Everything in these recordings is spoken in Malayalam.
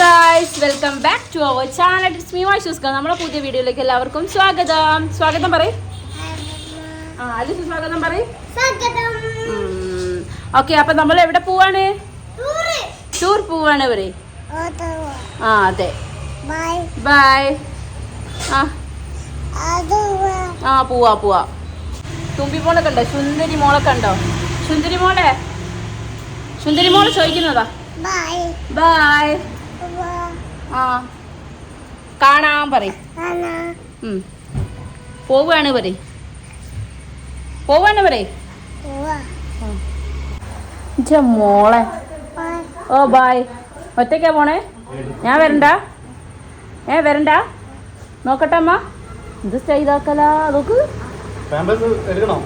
Guys welcome back to our channel it's me Vashus നമ്മുടെ പുതിയ വീഡിയോയിലേക്ക് എല്ലാവർക്കും സ്വാഗതം. സ്വാഗതം പറയും. ആ അലിസ് സ്വാഗതം പറയും. ഓക്കെ അപ്പൊ നമ്മൾ എവിടെ പോവാണ്? ടൂർ പോവാണ് ഇവർ. ആ അതെ. ബൈ ആ. ആ പോവാ പോവാ. തുമ്പി മോളെ കണ്ടോ? സുന്ദരി മോളെ കണ്ടോ? സുന്ദരി മോളെ? സുന്ദരി മോളെ ചോദിക്കുന്നതാ. ബൈ ആ. കാണാൻ പറയും. പോവാണ് പറയും. പോവാണ് പറയും. മോളെ. ഓ ബായ്. ഒറ്റയ്ക്കാ പോണേ? ഞാൻ വരണ്ട? ഏ വരണ്ട? നോക്കട്ടെ അമ്മ. ഇത് സ്റ്റൈലാക്കലാ. നോക്ക്. എടുക്കണോ?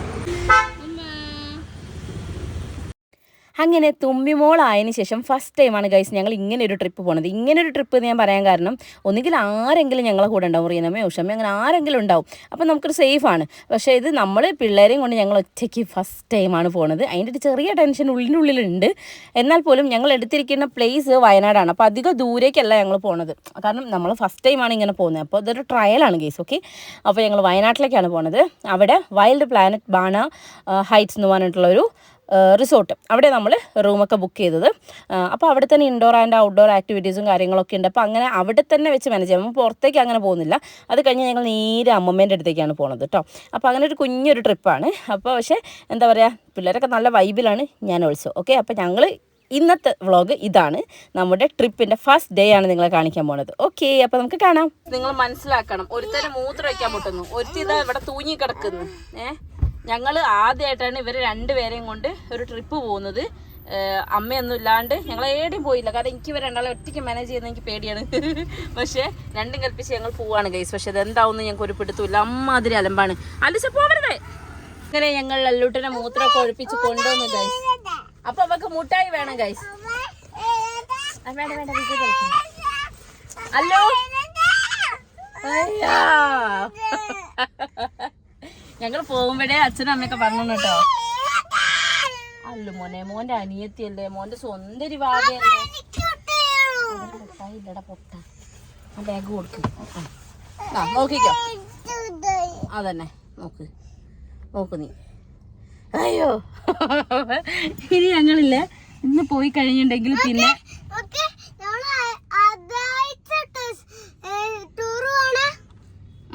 അങ്ങനെ തുമ്പിമോളായതിനു ശേഷം ഫസ്റ്റ് ടൈമാണ് ഗൈസ് ഞങ്ങൾ ഇങ്ങനെ ഒരു ട്രിപ്പ് പോണത്. ഇങ്ങനെ ഒരു ട്രിപ്പ് എന്ന് ഞാൻ പറയാൻ കാരണം ഒന്നുകിൽ ആരെങ്കിലും ഞങ്ങളെ കൂടെ ഉണ്ടാവും റീനമ്മയോ ഉഷമ്മ അങ്ങനെ ആരെങ്കിലും ഉണ്ടാവും. അപ്പം നമുക്കൊരു സേഫാണ് പക്ഷേ ഇത് നമ്മൾ പിള്ളേരെയും കൊണ്ട് ഞങ്ങൾ ഒറ്റയ്ക്ക് ഫസ്റ്റ് ടൈമാണ് പോണത്. അതിന്റെ ഒരു ചെറിയ ടെൻഷൻ ഉള്ളിന്റെ ഉള്ളിനുള്ളിലുണ്ട് എന്നാൽ പോലും ഞങ്ങൾ എടുത്തിരിക്കുന്ന പ്ലേസ് വയനാടാണ്. അപ്പോൾ അധികം ദൂരേക്കല്ല ഞങ്ങൾ പോണത്. കാരണം നമ്മൾ ഫസ്റ്റ് ടൈമാണ് ഇങ്ങനെ പോകുന്നത്. അപ്പോൾ ഇതൊരു ട്രയലാണ് ഗേസ് ഓക്കെ അപ്പോൾ ഞങ്ങൾ വയനാട്ടിലേക്കാണ് പോണത്. അവിടെ വൈൽഡ് പ്ലാനറ്റ് ബാണ ഹൈറ്റ്സ് എന്ന് പറഞ്ഞിട്ടുള്ളൊരു റിസോർട്ട് അവിടെ നമ്മൾ റൂമൊക്കെ ബുക്ക് ചെയ്തത്. അപ്പോൾ അവിടെ തന്നെ ഇൻഡോർ ആൻഡ് ഔട്ട്ഡോർ ആക്ടിവിറ്റീസും കാര്യങ്ങളൊക്കെ ഉണ്ട്. അപ്പോൾ അങ്ങനെ അവിടെ തന്നെ വെച്ച് മാനേജ് ചെയ്യാം. പുറത്തേക്ക് അങ്ങനെ പോകുന്നില്ല. അത് കഴിഞ്ഞ് ഞങ്ങൾ നേരെ അമ്മമ്മേന്റെ അടുത്തേക്കാണ് പോണത് കേട്ടോ അപ്പോൾ അങ്ങനെ ഒരു കുഞ്ഞൊരു ട്രിപ്പാണ് അപ്പോൾ പക്ഷേ എന്താ പറയുക പിള്ളേരൊക്കെ നല്ല വൈബിലാണ് ഞാൻ ഓൾസോ ഓക്കെ അപ്പോൾ ഞങ്ങൾ ഇന്നത്തെ വ്ളോഗ് ഇതാണ്. നമ്മുടെ ട്രിപ്പിന്റെ ഫസ്റ്റ് ഡേ ആണ് നിങ്ങളെ കാണിക്കാൻ പോണത്. ഓക്കെ അപ്പൊ നമുക്ക് കാണാം. നിങ്ങൾ മനസ്സിലാക്കണം. ഒരുത്തരം മൂത്രം വയ്ക്കാൻ പൊട്ടുന്നു ഒരുത്തി ഇതാ ഇവിടെ തൂങ്ങി കിടക്കുന്നു ഏ? ഞങ്ങൾ ആദ്യമായിട്ടാണ് ഇവർ രണ്ടുപേരെയും കൊണ്ട് ഒരു ട്രിപ്പ് പോകുന്നത്. അമ്മയൊന്നും ഇല്ലാണ്ട് ഞങ്ങൾ ഏടെയും പോയില്ല. കാരണം എനിക്ക് ഇവർ രണ്ടാളെ ഒറ്റയ്ക്ക് മാനേജ് ചെയ്യുന്ന എനിക്ക് പേടിയാണ്. പക്ഷേ രണ്ടും കൽപ്പിച്ച് ഞങ്ങൾ പോവാണ് ഗൈസ് പക്ഷെ അതെന്താവുന്നു ഞങ്ങൾക്ക് ഒരു പിടുത്തമില്ല അമ്മാതിരി അലമ്പാണ്. അലിച്ച പോവരുതേ അങ്ങനെ ഞങ്ങൾ അല്ലൂട്ടിനെ മൂത്രമൊക്കെ ഒഴിപ്പിച്ച് കൊണ്ടുവന്നു ഗൈസ് അപ്പൊ അവക്ക് മുട്ടായി വേണം ഗൈസ് വേണ്ട വേണ്ട. അല്ലോ? അയ്യാ. ഞങ്ങൾ പോകുമ്പോഴേ അച്ഛനും അമ്മയൊക്കെ പറഞ്ഞു കേട്ടോ. അല്ല മോനെ മോന്റെ അനിയത്തിയല്ലേ? മോന്റെ സ്വന്തം വാവയല്ലേ? ഇല്ലടാ പൊട്ട. ആ ബാഗ് കൊടുക്ക്. ആ നോക്കിക്കോ. അതന്നെ നോക്ക്. നോക്ക് നീ. അയ്യോ. ഇനി ഞങ്ങളില്ല ഇന്ന് പോയി കഴിഞ്ഞിട്ടുണ്ടെങ്കിൽ പിന്നെ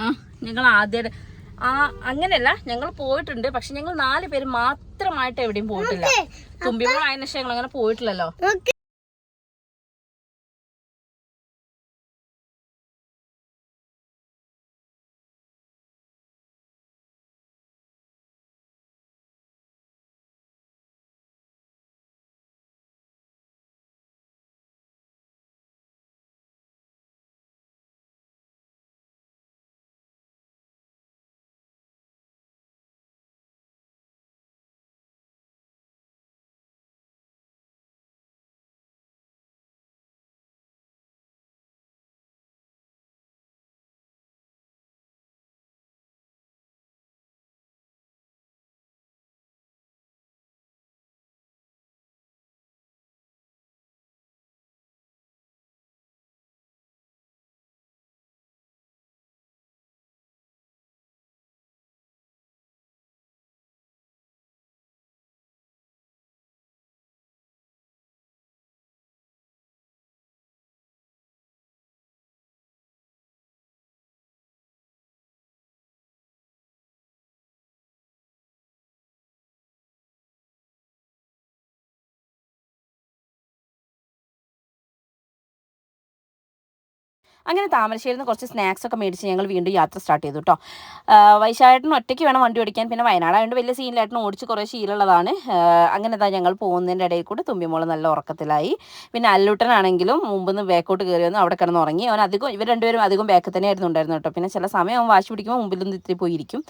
ആ ഞങ്ങൾ ആദ്യമായിട്ട് ആ അങ്ങനെയല്ല ഞങ്ങൾ പോയിട്ടുണ്ട്. പക്ഷെ ഞങ്ങൾ നാല് പേര് മാത്രമായിട്ട് എവിടെയും പോയിട്ടില്ല. തുമ്പിമോൾ ആയതിനു ശേഷം ഞങ്ങൾ അങ്ങനെ പോയിട്ടില്ലല്ലോ അങ്ങനെ താമരശ്ശേരിയിൽ നിന്ന് കുറച്ച് സ്നാക്സ് ഒക്കെ മേടിച്ച് ഞങ്ങൾ വീണ്ടും യാത്ര സ്റ്റാർട്ട് ചെയ്തു കേട്ടോ വൈശാഖേട്ടന് ഒറ്റയ്ക്ക് വേണം വണ്ടി ഓടിക്കാൻ. പിന്നെ വയനാട് ആയതുകൊണ്ട് വലിയ സീനിലായിട്ട് ഓടിച്ച് കുറേ ശീലമുള്ളതാണ്. അങ്ങനെ എന്താ ഞങ്ങൾ പോകുന്നതിന്റെ ഇടയിൽ കൂടി തുമ്പിമോൾ നല്ല ഉറക്കത്തിലായി. പിന്നെ അല്ലൂട്ടനാണെങ്കിലും മുമ്പ് നിന്ന് ബാക്കോട്ട് കയറി വന്നു അവിടെ കിടന്ന് ഉറങ്ങി. അവൻ അധികം ഇവർ രണ്ടുപേരും അധികം ബാക്ക് തന്നെ ആയിരുന്നു ഉണ്ടായിരുന്നു കേട്ടോ പിന്നെ ചില സമയം അവൻ വാശി പിടിക്കുമ്പോൾ മുമ്പിൽ നിന്ന് ഇത്തിരി പോയിരിക്കും.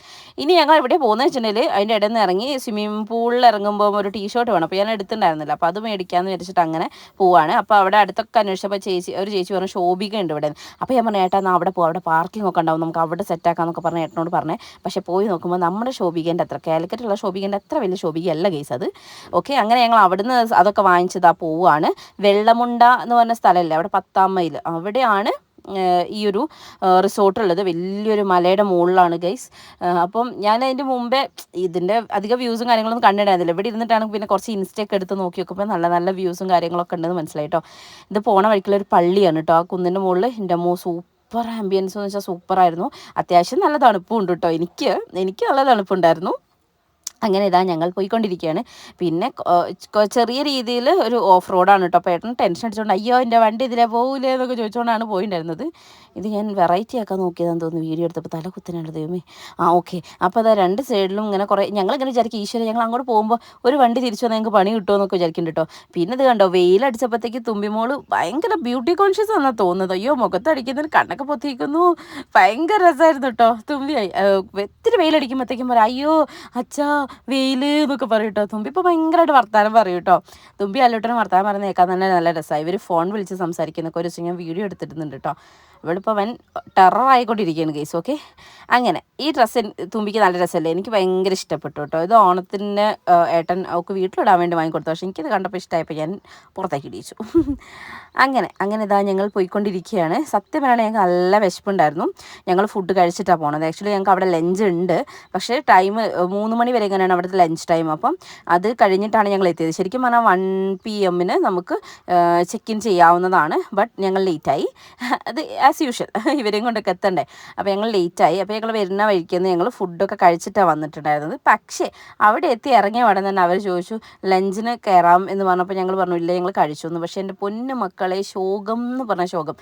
ഇനി ഞങ്ങൾ എവിടെ പോകുന്നത് വെച്ചിട്ടുണ്ടെങ്കിൽ അതിന്റെ ഇടയിൽ നിന്ന് ഇറങ്ങി സ്വിമ്മിംഗ് പൂളിൽ ഇറങ്ങുമ്പോൾ ഒരു ടീഷർട്ട് വേണം. അപ്പോൾ ഞാൻ എടുത്തിട്ടുണ്ടായിരുന്നില്ല. അപ്പോൾ അത് മേടിക്കാമെന്ന് വിചാരിച്ചിട്ട് അങ്ങനെ പോവാണ്. അപ്പോൾ അവിടെ അടുത്തൊക്കെ അന്വേഷിച്ചപ്പോൾ ചേച്ചി ഒരു ചേച്ചി പറഞ്ഞു ശോഭിക ഉണ്ട് ഇവിടെ. അപ്പോൾ ഞാൻ പറഞ്ഞു ഏട്ടാ എന്നാൽ അവിടെ പോകും അവിടെ പാർക്കിംഗ് ഒക്കെ ഉണ്ടാവും. നമുക്ക് അവിടെ സെറ്റാക്കാന്നൊക്കെ പറഞ്ഞ് ഏട്ടനോട് പറഞ്ഞേ. പക്ഷേ പോയി നോക്കുമ്പോൾ നമ്മുടെ ശോഭിക്കേന്റെ അത്ര കാലിക്കറ്റുള്ള ശോഭിക്കേന്റെ അത്ര വലിയ ശോഭികയല്ല കേസ് അത്. ഓക്കെ അങ്ങനെ ഞങ്ങൾ അവിടുന്ന് അതൊക്കെ വാങ്ങിച്ചതാ പോവുകയാണ് വെള്ളമുണ്ട എന്ന് പറഞ്ഞ സ്ഥലമല്ലേ അവിടെ പത്താം മൈൽ അവിടെയാണ് ഈ ഒരു റിസോർട്ട് ഉള്ളത് വലിയൊരു മലയുടെ മുകളിലാണ് ഗൈസ്. അപ്പം ഞാൻ അതിന്റെ മുമ്പേ ഇതിന്റെ അധിക വ്യൂസും കാര്യങ്ങളൊന്നും കണ്ടിട്ടുണ്ടായിരുന്നില്ല. ഇവിടെ ഇരുന്നിട്ടാണ് പിന്നെ കുറച്ച് ഇൻസ്റ്റയൊക്കെ എടുത്ത് നോക്കി നോക്കുമ്പോൾ നല്ല നല്ല വ്യൂസും കാര്യങ്ങളൊക്കെ ഉണ്ടെന്ന് മനസ്സിലായി കേട്ടോ ഇത് പോണ വഴിക്കുള്ള ഒരു പള്ളിയാണ് കേട്ടോ ആ കുന്നിന്റെ മുകളിൽ എന്റെ മോ സൂപ്പർ ആംബിയൻസ് എന്ന് വെച്ചാൽ സൂപ്പറായിരുന്നു. അത്യാവശ്യം നല്ല തണുപ്പും ഉണ്ട് കേട്ടോ എനിക്ക് എനിക്ക് നല്ല തണുപ്പുണ്ടായിരുന്നു. അങ്ങനെ ഇതാ ഞങ്ങൾ പോയിക്കൊണ്ടിരിക്കുകയാണ്. പിന്നെ ചെറിയ രീതിയിൽ ഒരു ഓഫ് റോഡാണ് കേട്ടോ. അപ്പോൾ ഏട്ടൻ ടെൻഷൻ അടിച്ചുകൊണ്ട് അയ്യോ എന്റെ വണ്ടി ഇതിലെ പോകില്ലേ എന്നൊക്കെ ചോദിച്ചുകൊണ്ടാണ് പോയിട്ടുണ്ടായിരുന്നത് ഇത് ഞാൻ വെറൈറ്റി ആക്കാൻ നോക്കിയതാന്ന് തോന്നുന്നു വീഡിയോ എടുത്തപ്പോൾ തല കുത്തനാണ് ദൈവമേ. ആ ഓക്കെ അപ്പോൾ അതാ രണ്ട് സൈഡിലും ഇങ്ങനെ കുറേ ഞങ്ങൾ ഇങ്ങനെ വിചാരിക്കും ഈശ്വര ഞങ്ങൾ അങ്ങോട്ട് പോകുമ്പോൾ ഒരു വണ്ടി തിരിച്ചു വന്നാൽ ഞങ്ങൾക്ക് പണി കിട്ടുമോ എന്നൊക്കെ വിചാരിക്കുന്നുണ്ട് കേട്ടോ. പിന്നെ ഇത് കണ്ടോ വെയിലടിച്ചപ്പോഴത്തേക്ക് തുമ്പിമോൾ ഭയങ്കര ബ്യൂട്ടി കോൺഷ്യസ് ആണെന്നാണ് തോന്നുന്നത്. അയ്യോ മുഖത്തടിക്കുന്നതിന് കണ്ണൊക്കെ പൊത്തിയിരിക്കുന്നു. ഭയങ്കര രസമായിരുന്നു കേട്ടോ. തുമ്പി ഒത്തിരി വെയിലടിക്കുമ്പോഴത്തേക്കും പറയാം അയ്യോ അച്ഛാ വെയിൽ എന്നൊക്കെ പറയും കേട്ടോ തുമ്പി ഇപ്പോൾ ഭയങ്കരമായിട്ട് വർത്താനം പറയും കേട്ടോ തുമ്പി അല്ലോട്ടനും വർത്താനം പറയുന്ന കേൾക്കാൻ തന്നെ നല്ല രസമായി ഇവർ ഫോൺ വിളിച്ച് സംസാരിക്കുന്നൊക്കെ ഒരു ദിവസം ഞാൻ വീഡിയോ എടുത്തിട്ടുണ്ട് കേട്ടോ ഇവളിപ്പോൾ വൻ ടെററായിക്കൊണ്ടിരിക്കുകയാണ് കേസ് ഓക്കെ അങ്ങനെ ഈ ഡ്രസ്സ് തുമ്പിക്ക് നല്ല രസമല്ലേ? എനിക്ക് ഭയങ്കര ഇഷ്ടപ്പെട്ടു കേട്ടോ. ഇത് ഓണത്തിന് ആ, ഏട്ടൻ അവൾക്ക് വീട്ടിലിടാൻ വേണ്ടി വാങ്ങിക്കൊടുത്തു. പക്ഷേ എനിക്കിത് കണ്ടപ്പോൾ ഇഷ്ടമായപ്പോൾ ഞാൻ പുറത്തേക്ക് ഇടിച്ചു. അങ്ങനെ അങ്ങനെ ഇതാ ഞങ്ങൾ പോയിക്കൊണ്ടിരിക്കുകയാണ്. സത്യം പറയുകയാണെങ്കിൽ ഞങ്ങൾക്ക് നല്ല വിശപ്പുണ്ടായിരുന്നു. ഞങ്ങൾ ഫുഡ് കഴിച്ചിട്ടാണ് പോണത്. ആക്ച്വലി ഞങ്ങൾക്ക് അവിടെ ലഞ്ച് ഉണ്ട്. പക്ഷേ ടൈം മൂന്ന് മണി വരെ എങ്ങനെയാണ് അവിടുത്തെ ലഞ്ച് ടൈം അപ്പം അത് കഴിഞ്ഞിട്ടാണ് ഞങ്ങൾ എത്തിയത്. ശരിക്കും പറഞ്ഞാൽ വൺ പി എമ്മിന് നമുക്ക് ചെക്ക് ഇൻ ചെയ്യാവുന്നതാണ്. ബട്ട് ഞങ്ങൾ ലേറ്റായി അത് ആസ് യൂഷ്വൽ ഇവരെയും കൊണ്ടൊക്കെ എത്തണ്ടേ? അപ്പോൾ ഞങ്ങൾ ലേറ്റായി അപ്പോൾ ഞങ്ങൾ വരുന്ന വഴിക്ക് ഞങ്ങൾ ഫുഡൊക്കെ കഴിച്ചിട്ടാണ് വന്നിട്ടുണ്ടായിരുന്നത്. പക്ഷേ അവിടെ എത്തി ഇറങ്ങിയ ഉടനെ തന്നെ അവർ ചോദിച്ചു ലഞ്ചിന് കയറാം എന്ന് പറഞ്ഞപ്പോൾ ഞങ്ങൾ പറഞ്ഞു ഇല്ല ഞങ്ങൾ കഴിച്ചു എന്ന്. പക്ഷേ എന്റെ പൊന്നു മക്കളെ ശോകം എന്ന് പറഞ്ഞ ശോകം.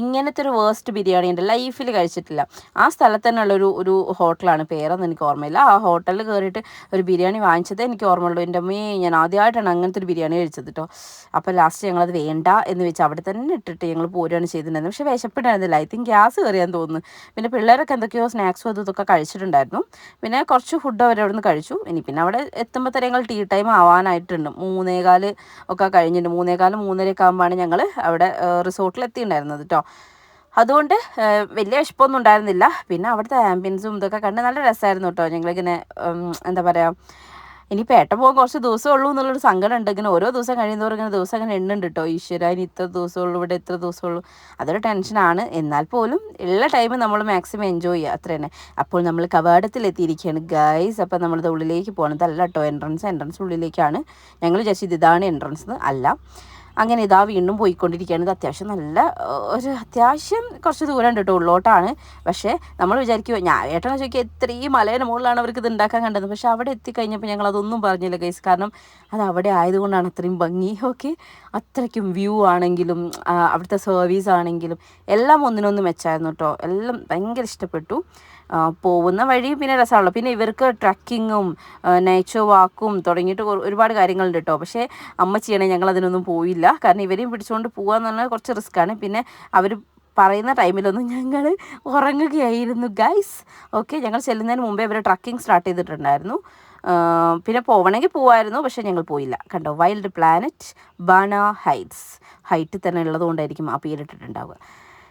ഇങ്ങനത്തെ ഒരു വേസ്റ്റ് ബിരിയാണി എന്റെ ലൈഫിൽ കഴിച്ചിട്ടില്ല. ആ സ്ഥലത്ത് തന്നെയുള്ള ഒരു ഹോട്ടലാണ് പേരെന്ന് എനിക്ക് ഓർമ്മയില്ല. ആ ഹോട്ടലിൽ കയറിയിട്ട് ഒരു ബിരിയാണി വാങ്ങിച്ചത് എനിക്ക് ഓർമ്മയുള്ളൂ. എന്റെ അമ്മേ ഞാൻ ആദ്യമായിട്ടാണ് അങ്ങനത്തെ ഒരു ബിരിയാണി കഴിച്ചത് കേട്ടോ അപ്പോൾ ലാസ്റ്റ് ഞങ്ങളത് വേണ്ട എന്ന് വെച്ച് അവിടെ തന്നെ ഇട്ടിട്ട് ഞങ്ങൾ പോരുകയാണ് ചെയ്തിട്ടുണ്ടായിരുന്നത്. പക്ഷേ വിശപ്പിട്ടായിരുന്നില്ല ഐ തിങ്ക് ഗ്യാസ് കയറിയാന്ന് തോന്നുന്നു. പിന്നെ പിള്ളേരൊക്കെ എന്തൊക്കെയോ സ്നാക്സും അതും ഇതൊക്കെ കഴിച്ചിട്ടുണ്ടായിരുന്നു. പിന്നെ കുറച്ച് ഫുഡ് അവർ അവിടെ നിന്ന് കഴിച്ചു. ഇനി പിന്നെ അവിടെ ഞങ്ങൾ ടീ ടൈം ആവാനായിട്ടുണ്ട്. മൂന്നേകാൽ ഒക്കെ കഴിഞ്ഞിട്ടുണ്ട് മൂന്നേകാൽ മൂന്നരയൊക്കെ ആകുമ്പോഴാണ് ഞങ്ങൾ അവിടെ റിസോർട്ടിൽ എത്തിയിട്ടുണ്ടായിരുന്നത് കേട്ടോ അതുകൊണ്ട് വലിയ വിശപ്പൊന്നും ഉണ്ടായിരുന്നില്ല. പിന്നെ അവിടുത്തെ ആംബിയൻസും ഇതൊക്കെ കണ്ട് നല്ല രസമായിരുന്നു കേട്ടോ ഞങ്ങളിങ്ങനെ എന്താ പറയുക ഇനിയിപ്പോൾ പേട്ട പോകാൻ കുറച്ച് ദിവസമേ ഉള്ളൂ എന്നുള്ളൊരു സങ്കടം ഉണ്ട് ഇങ്ങനെ ഓരോ ദിവസം കഴിയുന്നവരും ഇങ്ങനെ ദിവസം അങ്ങനെ എണ്ണുണ്ട് കേട്ടോ ഈശ്വര ഇനി ഇത്ര ദിവസമുള്ളൂ ഇവിടെ ഇത്ര ദിവസമുള്ളൂ അതൊരു ടെൻഷനാണ് എന്നാൽ പോലും എല്ലാ ടൈമും നമ്മൾ മാക്സിമം എൻജോയ് ചെയ്യുക. അത്ര തന്നെ അപ്പോൾ നമ്മൾ കവാടത്തിൽ എത്തിയിരിക്കുകയാണ് ഗൈസ് അപ്പോൾ നമ്മളിത് ഉള്ളിലേക്ക് പോകണത് അല്ല കേട്ടോ എൻട്രൻസ് എൻട്രൻസ് ഉള്ളിലേക്കാണ്. ഞങ്ങൾ വിചാരിച്ചത് ഇതാണ് എൻട്രൻസ് അല്ല. അങ്ങനെ ഇതാ വീണ്ടും പോയിക്കൊണ്ടിരിക്കുകയാണ്. ഇത് അത്യാവശ്യം നല്ല ഒരു അത്യാവശ്യം കുറച്ച് ദൂരം ഉണ്ട് കേട്ടോ ഉള്ളോട്ടാണ്. പക്ഷേ നമ്മൾ വിചാരിക്കുമോ ഞാൻ ഏട്ടനെ ചോദിക്കുക ഇത്രയും മലയുടെ മുകളിലാണ് അവർക്ക് ഇത് ഉണ്ടാക്കാൻ കണ്ടത്? പക്ഷേ അവിടെ എത്തിക്കഴിഞ്ഞപ്പോൾ ഞങ്ങൾ അതൊന്നും പറഞ്ഞില്ല ഗൈസ് കാരണം അത് അവിടെ ആയതുകൊണ്ടാണ് അത്രയും ഭംഗി. ഓക്കെ? അത്രയ്ക്കും വ്യൂ ആണെങ്കിലും അവിടുത്തെ സർവീസ് ആണെങ്കിലും എല്ലാം ഒന്നിനൊന്ന് മെച്ചായിരുന്നു കേട്ടോ. എല്ലാം ഭയങ്കര ഇഷ്ടപ്പെട്ടു. പോകുന്ന വഴി പിന്നെ രസമാണല്ലോ. പിന്നെ ഇവർക്ക് ട്രക്കിങ്ങും നേച്ചർ വാക്കും തുടങ്ങിയിട്ട് ഒരു- ഒരുപാട് കാര്യങ്ങളുണ്ട് കേട്ടോ പക്ഷേ അമ്മ അമ്മച്ചിയാണെങ്കിൽ ഞങ്ങൾ അതിനൊന്നും പോയില്ല. കാരണം ഇവരെയും പിടിച്ചുകൊണ്ട് പോകാന്ന് പറഞ്ഞാൽ കുറച്ച് റിസ്ക്കാണ് പിന്നെ അവർ പറയുന്ന ടൈമിലൊന്നും ഞങ്ങൾ ഉറങ്ങുകയായിരുന്നു ഗൈസ് ഓക്കെ ഞങ്ങൾ ചെല്ലുന്നതിന് മുമ്പേ അവർ ട്രക്കിംഗ് സ്റ്റാർട്ട് ചെയ്തിട്ടുണ്ടായിരുന്നു. പിന്നെ പോവണമെങ്കിൽ പോവായിരുന്നു പക്ഷേ ഞങ്ങൾ പോയില്ല. കണ്ടോ? വൈൽഡ് പ്ലാനറ്റ് ബാന ഹൈറ്റ്സ് ഹൈറ്റിൽ തന്നെ ഉള്ളതുകൊണ്ടായിരിക്കും ആ പേരിട്ടിട്ടുണ്ടാവുക.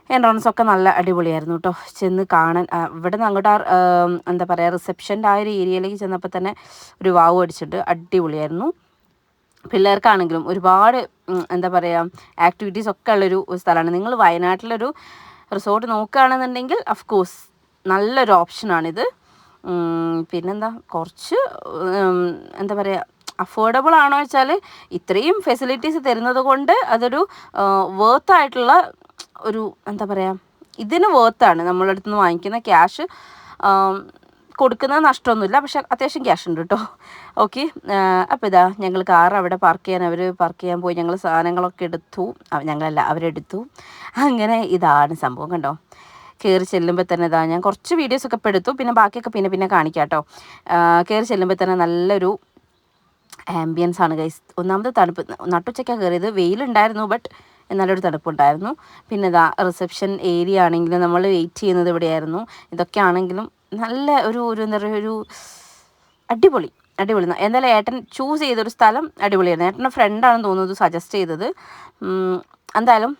എൻട്രൻസ് ഒക്കെ നല്ല അടിപൊളിയായിരുന്നു കേട്ടോ ചെന്ന് കാണാൻ ഇവിടെ നിന്ന് അങ്ങോട്ട് എന്താ പറയുക റിസപ്ഷന്റെ ആ ഒരു ഏരിയയിലേക്ക് ചെന്നപ്പോൾ തന്നെ ഒരു വാവ് അടിച്ചിട്ട് അടിപൊളിയായിരുന്നു. പിള്ളേർക്കാണെങ്കിലും ഒരുപാട് എന്താ പറയുക ആക്ടിവിറ്റീസ് ഒക്കെ ഉള്ളൊരു സ്ഥലമാണ്. നിങ്ങൾ വയനാട്ടിലൊരു റിസോർട്ട് നോക്കുകയാണെന്നുണ്ടെങ്കിൽ അഫ്കോഴ്സ് നല്ലൊരു ഓപ്ഷനാണിത് പിന്നെന്താ കുറച്ച് എന്താ പറയുക അഫോർഡബിൾ ആണോ വെച്ചാൽ ഇത്രയും ഫെസിലിറ്റീസ് തരുന്നത് കൊണ്ട് അതൊരു വർത്ത് ആയിട്ടുള്ള ഒരു എന്താ പറയുക ഇതിന് വേർത്താണ് നമ്മളടുത്ത് നിന്ന് വാങ്ങിക്കുന്ന ക്യാഷ് കൊടുക്കുന്നത് നഷ്ടമൊന്നുമില്ല പക്ഷെ അത്യാവശ്യം ക്യാഷ് ഉണ്ട് കേട്ടോ. ഓക്കെ അപ്പോൾ ഇതാ ഞങ്ങൾ കാർ അവിടെ പാർക്ക് ചെയ്യാൻ അവർ പാർക്ക് ചെയ്യാൻ പോയി ഞങ്ങൾ സാധനങ്ങളൊക്കെ എടുത്തു. ഞങ്ങളല്ല അവരെടുത്തു. അങ്ങനെ ഇതാണ് സംഭവം കണ്ടോ? കയറി ചെല്ലുമ്പോൾ തന്നെ ഇതാ ഞാൻ കുറച്ച് വീഡിയോസൊക്കെ ഇപ്പോൾ എടുത്തു പിന്നെ ബാക്കിയൊക്കെ പിന്നെ പിന്നെ കാണിക്കാം കേട്ടോ. കയറി ചെല്ലുമ്പോൾ തന്നെ നല്ലൊരു ആംബിയൻസ് ആണ് ഗൈസ് ഒന്നാമത് തണുപ്പ് നട്ടുച്ചയ്ക്കാണ് കയറിയത് വെയിലുണ്ടായിരുന്നു ബട്ട് എന്നാലൊരു തണുപ്പുണ്ടായിരുന്നു. പിന്നെ ഇതാ റിസപ്ഷൻ ഏരിയ ആണെങ്കിലും നമ്മൾ വെയിറ്റ് ചെയ്യുന്നത് ഇവിടെയായിരുന്നു. ഇതൊക്കെ ആണെങ്കിലും നല്ല ഒരു ഒരു എന്താ പറയുക ഒരു അടിപൊളി അടിപൊളി. എന്തായാലും ഏട്ടൻ ചൂസ് ചെയ്തൊരു സ്ഥലം അടിപൊളിയായിരുന്നു. ഏട്ടന്റെ ഫ്രണ്ടാണെന്ന് തോന്നുന്നത് സജസ്റ്റ് ചെയ്തത്. എന്തായാലും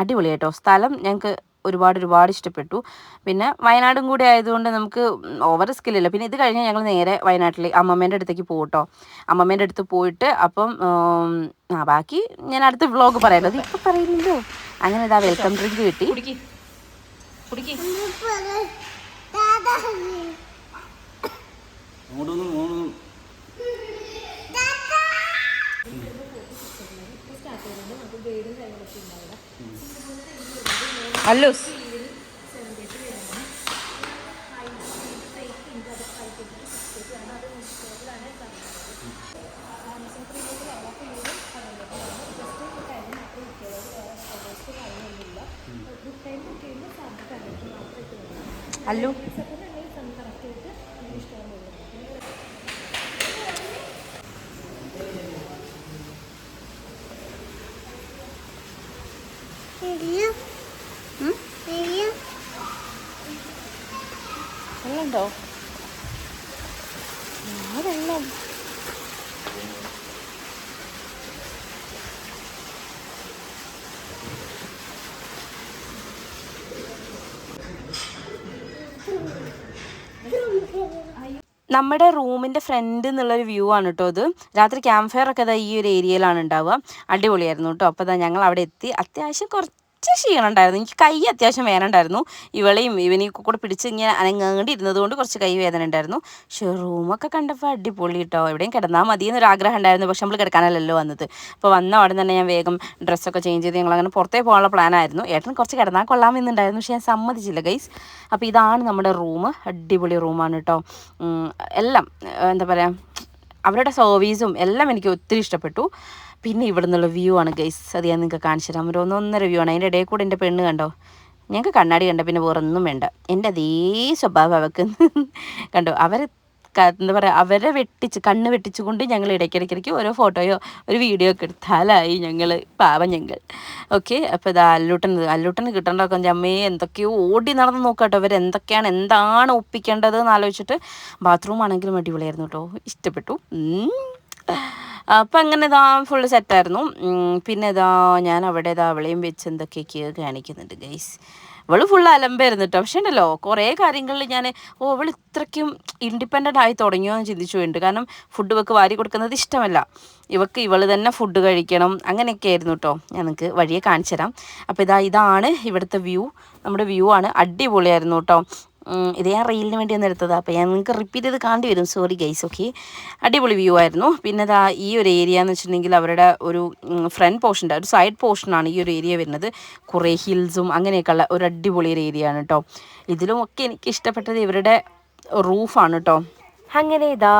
അടിപൊളി കേട്ടോ. സ്ഥലം ഞങ്ങൾക്ക് ഒരുപാട് ഒരുപാട് ഇഷ്ടപ്പെട്ടു. പിന്നെ വയനാടും കൂടി ആയതുകൊണ്ട് നമുക്ക് ഓവർ സ്കില്ലില്ല പിന്നെ ഇത് കഴിഞ്ഞ് ഞങ്ങൾ നേരെ വയനാട്ടിലെ അമ്മമ്മേന്റെ അടുത്തേക്ക് പോകട്ടോ അമ്മമ്മേന്റെ അടുത്ത് പോയിട്ട് അപ്പം ആ ബാക്കി ഞാൻ അടുത്ത വ്ളോഗ് പറയാലോ അത് ഇപ്പം പറയുന്നില്ലോ? അങ്ങനെ ഇതാ വെൽക്കം ഡ്രിങ്ക് കിട്ടി. മൂന്നൊന്നും അല്ലൂസ് അല്ലു വെള്ളമുണ്ടോ ആ വെള്ളം നമ്മുടെ റൂമിന്റെ ഫ്രണ്ട് എന്നുള്ളൊരു വ്യൂ ആണ് കേട്ടോ അത്. രാത്രി ക്യാമ്പ് ഫയർ ഒക്കെ ഈ ഒരു ഏരിയയിലാണ് ഉണ്ടാവുക. അടിപൊളിയായിരുന്നു കേട്ടോ അപ്പോൾ ഞങ്ങൾ അവിടെ എത്തി. അത്യാവശ്യം കുറച്ച് ക്ഷീണം ഉണ്ടായിരുന്നു എനിക്ക് കൈ അത്യാവശ്യം വേദന ഉണ്ടായിരുന്നു ഇവളെയും ഇവനെയൊക്കെ കൂടെ പിടിച്ച് ഇങ്ങനെ അനങ്ങാണ്ട് ഇരുന്നത് കൊണ്ട് കുറച്ച് കൈ വേദന ഉണ്ടായിരുന്നു. പക്ഷേ റൂമൊക്കെ കണ്ടപ്പോൾ അടിപൊളി കേട്ടോ എവിടെയും കിടന്നാൽ മതി എന്നൊരു ആഗ്രഹം ഉണ്ടായിരുന്നു പക്ഷെ നമ്മൾ കിടക്കാനല്ലല്ലോ വന്നത്. അപ്പോൾ വന്ന അവിടെ തന്നെ ഞാൻ വേഗം ഡ്രസ്സൊക്കെ ചേഞ്ച് ചെയ്ത് ഞങ്ങൾ അങ്ങനെ പുറത്തേ പോകാനുള്ള പ്ലാനായിരുന്നു ഏട്ടൻ കുറച്ച് കിടന്നാൽ കൊള്ളാമെന്നുണ്ടായിരുന്നു. പക്ഷേ ഞാൻ സമ്മതിച്ചില്ല ഗൈസ് അപ്പോൾ ഇതാണ് നമ്മുടെ റൂം അടിപൊളി റൂമാണ് കേട്ടോ എല്ലാം എന്താ പറയുക അവരുടെ സർവീസും എല്ലാം എനിക്ക് ഒത്തിരി ഇഷ്ടപ്പെട്ടു. പിന്നെ ഇവിടെ നിന്നുള്ള വ്യൂ ആണ് ഗൈസ് അത് ഞാൻ നിങ്ങൾക്ക് കാണിച്ചു തരാം. ഒരു ഒന്നൊന്നര വ്യൂ ആണ്. അതിന്റെ ഇടയിൽ കൂടെ എന്റെ പെണ്ണ് കണ്ടോ? ഞങ്ങൾക്ക് കണ്ണാടി കണ്ട പിന്നെ വേറെ ഒന്നും വേണ്ട. എന്റെ അതേ സ്വഭാവം അവൾക്ക് കണ്ടോ? അവർ എന്താ പറയുക അവരെ വെട്ടിച്ച് കണ്ണ് വെട്ടിച്ചുകൊണ്ട് ഞങ്ങൾ ഇടയ്ക്കിടയ്ക്കിടയ്ക്ക് ഓരോ ഫോട്ടോയോ ഒരു വീഡിയോ ഒക്കെ എടുത്താലായി ഞങ്ങൾ പാവം ഞങ്ങൾ. ഓക്കെ അപ്പോൾ ഇത് അല്ലൂട്ടൻ അല്ലൂട്ടന് കിട്ടേണ്ടതൊക്കെ എന്റെ അമ്മയെ എന്തൊക്കെയോ ഓടി നടന്ന് നോക്കാട്ടോ അവർ എന്തൊക്കെയാണ് എന്താണ് ഒപ്പിക്കേണ്ടത് എന്ന് ആലോചിച്ചിട്ട് ബാത്റൂം ആണെങ്കിലും അടിപൊളിയായിരുന്നു കേട്ടോ. ഇഷ്ടപ്പെട്ടു. അപ്പം അങ്ങനെ ഇതാ ഫുള്ള് സെറ്റായിരുന്നു പിന്നെ ഇതാ ഞാൻ അവിടെ ഇതാ അവളെയും വെച്ച് എന്തൊക്കെയൊക്കെയോ കാണിക്കുന്നുണ്ട് ഗൈസ് അവൾ ഫുൾ അലമ്പായിരുന്നു കേട്ടോ പക്ഷേ ഉണ്ടല്ലോ കുറേ കാര്യങ്ങളിൽ ഞാൻ ഓ അവൾ ഇത്രയ്ക്കും ഇൻഡിപെൻഡന്റ് ആയി തുടങ്ങിയോ എന്ന് ചിന്തിച്ചു പോയിട്ടുണ്ട്. കാരണം ഫുഡ് ഇവക്ക് വാരി കൊടുക്കുന്നത് ഇഷ്ടമല്ല. ഇവക്ക് ഇവൾ തന്നെ ഫുഡ് കഴിക്കണം അങ്ങനെയൊക്കെ ആയിരുന്നു കേട്ടോ ഞാൻ നിങ്ങൾക്ക് വഴിയെ കാണിച്ചു തരാം. അപ്പോൾ ഇതാ ഇതാണ് ഇവിടുത്തെ വ്യൂ നമ്മുടെ വ്യൂ ആണ് അടിപൊളിയായിരുന്നു കേട്ടോ ഇത് ഞാൻ റീലിന് വേണ്ടി ഒന്ന് എടുത്തതാണ് അപ്പോൾ ഞാൻ നിങ്ങൾക്ക് റിപ്പീറ്റ് ചെയ്ത് കാണേണ്ടി വരും. സോറി ഗൈസ് ഓക്കെ അടിപൊളി വ്യൂ ആയിരുന്നു. പിന്നെ ദാ ഈ ഒരു ഏരിയ എന്ന് വെച്ചിട്ടുണ്ടെങ്കിൽ അവരുടെ ഒരു ഫ്രണ്ട് പോർഷന്റെ ഒരു സൈഡ് പോർഷനാണ് ഈ ഒരു ഏരിയ വരുന്നത്. കുറേ ഹിൽസും അങ്ങനെയൊക്കെയുള്ള ഒരു അടിപൊളി ഒരു ഏരിയ ആണ് കേട്ടോ ഇതിലും ഒക്കെ എനിക്ക് ഇഷ്ടപ്പെട്ടത് ഇവരുടെ റൂഫാണ് കേട്ടോ അങ്ങനെ ഇതാ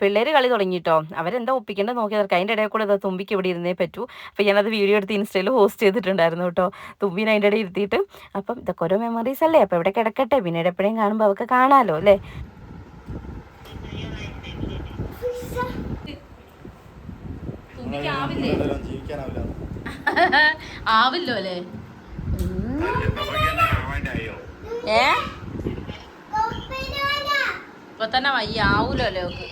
പിള്ളേർ കളി തുടങ്ങിട്ടോ. അവരെന്താ ഒപ്പിക്കേണ്ടത് നോക്കി അവർക്ക് അതിന്റെ ഇടയിൽ കൂടെ ഇതാ തുമ്പിക്ക് ഇവിടെ ഇരുന്നേ പറ്റൂ. അപ്പോൾ ഞാനത് വീഡിയോ എടുത്ത് ഇൻസ്റ്റയിൽ പോസ്റ്റ് ചെയ്തിട്ടുണ്ടായിരുന്നു കേട്ടോ. തുമ്പിനെ അതിന്റെ ഇടയിൽ ഇരുത്തിയിട്ട്. അപ്പം ഇതൊക്കെ ഓരോ മെമ്മറീസ് അല്ലേ? അപ്പോൾ ഇവിടെ കിടക്കട്ടെ. പിന്നീട് എപ്പോഴും കാണുമ്പോൾ അവർക്ക് കാണാമല്ലോ അല്ലേ? ആവില്ലോ അല്ലേ? ഏ? ഇപ്പൊ തന്നെ വയ്യ അല്ലേ ഓക്ക്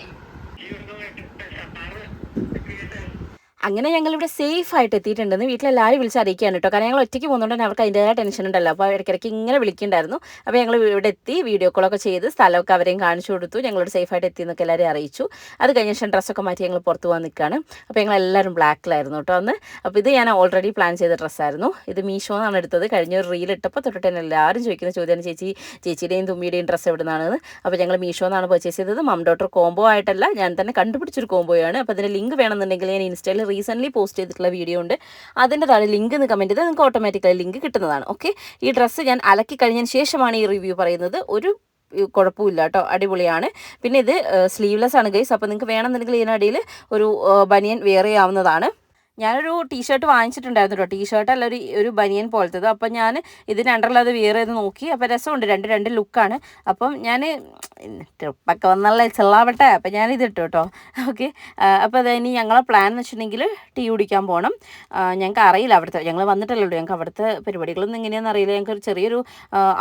അങ്ങനെ ഞങ്ങൾ ഇവിടെ സേഫ് ആയിട്ട് എത്തിയിട്ടുണ്ടെന്ന് വീട്ടിലെല്ലാവരും വിളിച്ച് അറിയിക്കുകയാണ് കേട്ടോ. കാരണം ഞങ്ങൾ ഒറ്റയ്ക്ക് പോകുന്നതുകൊണ്ട് തന്നെ അവർക്ക് അതിന്റെതായ ടെൻഷൻ ഉണ്ടല്ലോ. അപ്പോൾ ഇടയ്ക്കിടയ്ക്ക് ഇങ്ങനെ വിളിക്കുന്നുണ്ടായിരുന്നു. അപ്പോൾ ഞങ്ങൾ ഇവിടെ എത്തി വീഡിയോ കോളൊക്കെ ചെയ്ത് സ്ഥലമൊക്കെ അവരെയും കാണിച്ചു കൊടുത്തു. ഞങ്ങളോട് സേഫ് ആയിട്ട് എത്തി എന്നൊക്കെ എല്ലാവരെയും അറിയിച്ചു. അത് കഴിഞ്ഞ ശേഷം ഡ്രസ്സൊക്കെ മാറ്റി ഞങ്ങൾ പുറത്ത് പോകാൻ നിൽക്കുകയാണ്. അപ്പോൾ ഞങ്ങൾ എല്ലാവരും ബ്ലാക്കിലായിരുന്നു കേട്ടോ അന്ന്. അപ്പോൾ ഇത് ഞാൻ ഓൾറെഡി പ്ലാൻ ചെയ്ത ഡ്രസ്സായിരുന്നു ഇത് മീഷോ എന്നാണ് എടുത്തത്. കഴിഞ്ഞ ഒരു റീൽ ഇട്ടപ്പോൾ തൊട്ടിട്ട് തന്നെ എല്ലാവരും ചോദിക്കുന്ന ചോദ്യമാണ് ചേച്ചി ചേച്ചിയുടെയും തുമ്മിയുടെയും ഡ്രസ്സ് എവിടെ അപ്പോൾ ഞങ്ങൾ മീഷോ എന്നാണ് പർച്ചേസ് ചെയ്തത്. മം ഡോട്ടർ കോംബോ ആയിട്ടല്ല ഞാൻ തന്നെ കണ്ടുപിടിച്ചൊരു കോംബോയാണ് അപ്പോൾ അതിന്റെ ലിങ്ക് വേണമെന്നുണ്ടെങ്കിൽ ഞാൻ ഇൻസ്റ്റയിൽ റീസെന്റ്ലി പോസ്റ്റ് ചെയ്തിട്ടുള്ള വീഡിയോ ഉണ്ട്. അതിന്റെ താഴെ ലിങ്ക് എന്ന് കമന്റ് ചെയ്താൽ നിങ്ങൾക്ക് ഓട്ടോമാറ്റിക്കലി ലിങ്ക് കിട്ടുന്നതാണ്. ഓക്കെ ഈ ഡ്രസ്സ് ഞാൻ അലക്കി കഴിഞ്ഞതിന് ശേഷമാണ് ഈ റിവ്യൂ പറയുന്നത്. ഒരു കുഴപ്പമില്ല കേട്ടോ. അടിപൊളിയാണ്. പിന്നെ ഇത് സ്ലീവ്ലെസ് ആണ് ഗൈസ് അപ്പോൾ നിങ്ങൾക്ക് വേണമെന്നുണ്ടെങ്കിൽ ഇതിനിടയിൽ ഒരു ബനിയൻ വെയർ ചെയ്യാവുന്നതാണ്. ഞാനൊരു ടീഷർട്ട് വാങ്ങിച്ചിട്ടുണ്ടായിരുന്നു കേട്ടോ. ടീഷർട്ട് അല്ല ഒരു ഒരു ബനിയൻ പോലത്തത്. അപ്പം ഞാൻ ഇതിന് അണ്ടറിൽ അത് വെയർ നോക്കി. അപ്പോൾ രസമുണ്ട് രണ്ട് രണ്ട് ലുക്കാണ് അപ്പം ഞാൻ ട്രിപ്പൊക്കെ വന്നുള്ള ചെള്ളാവട്ടെ അപ്പം ഞാൻ ഇത് ഇട്ടു കേട്ടോ. ഓക്കെ അപ്പോൾ അത് ഇനി ഞങ്ങളെ പ്ലാൻ എന്ന് വെച്ചിട്ടുണ്ടെങ്കിൽ ടീ കുടിക്കാൻ പോകണം ഞങ്ങൾക്ക് അറിയില്ല അവിടുത്തെ. ഞങ്ങൾ വന്നിട്ടല്ലോ ഞങ്ങൾക്ക് അവിടുത്തെ പരിപാടികളൊന്നും എങ്ങനെയാണെന്ന് അറിയില്ല. ഞങ്ങൾക്ക് ഒരു ചെറിയൊരു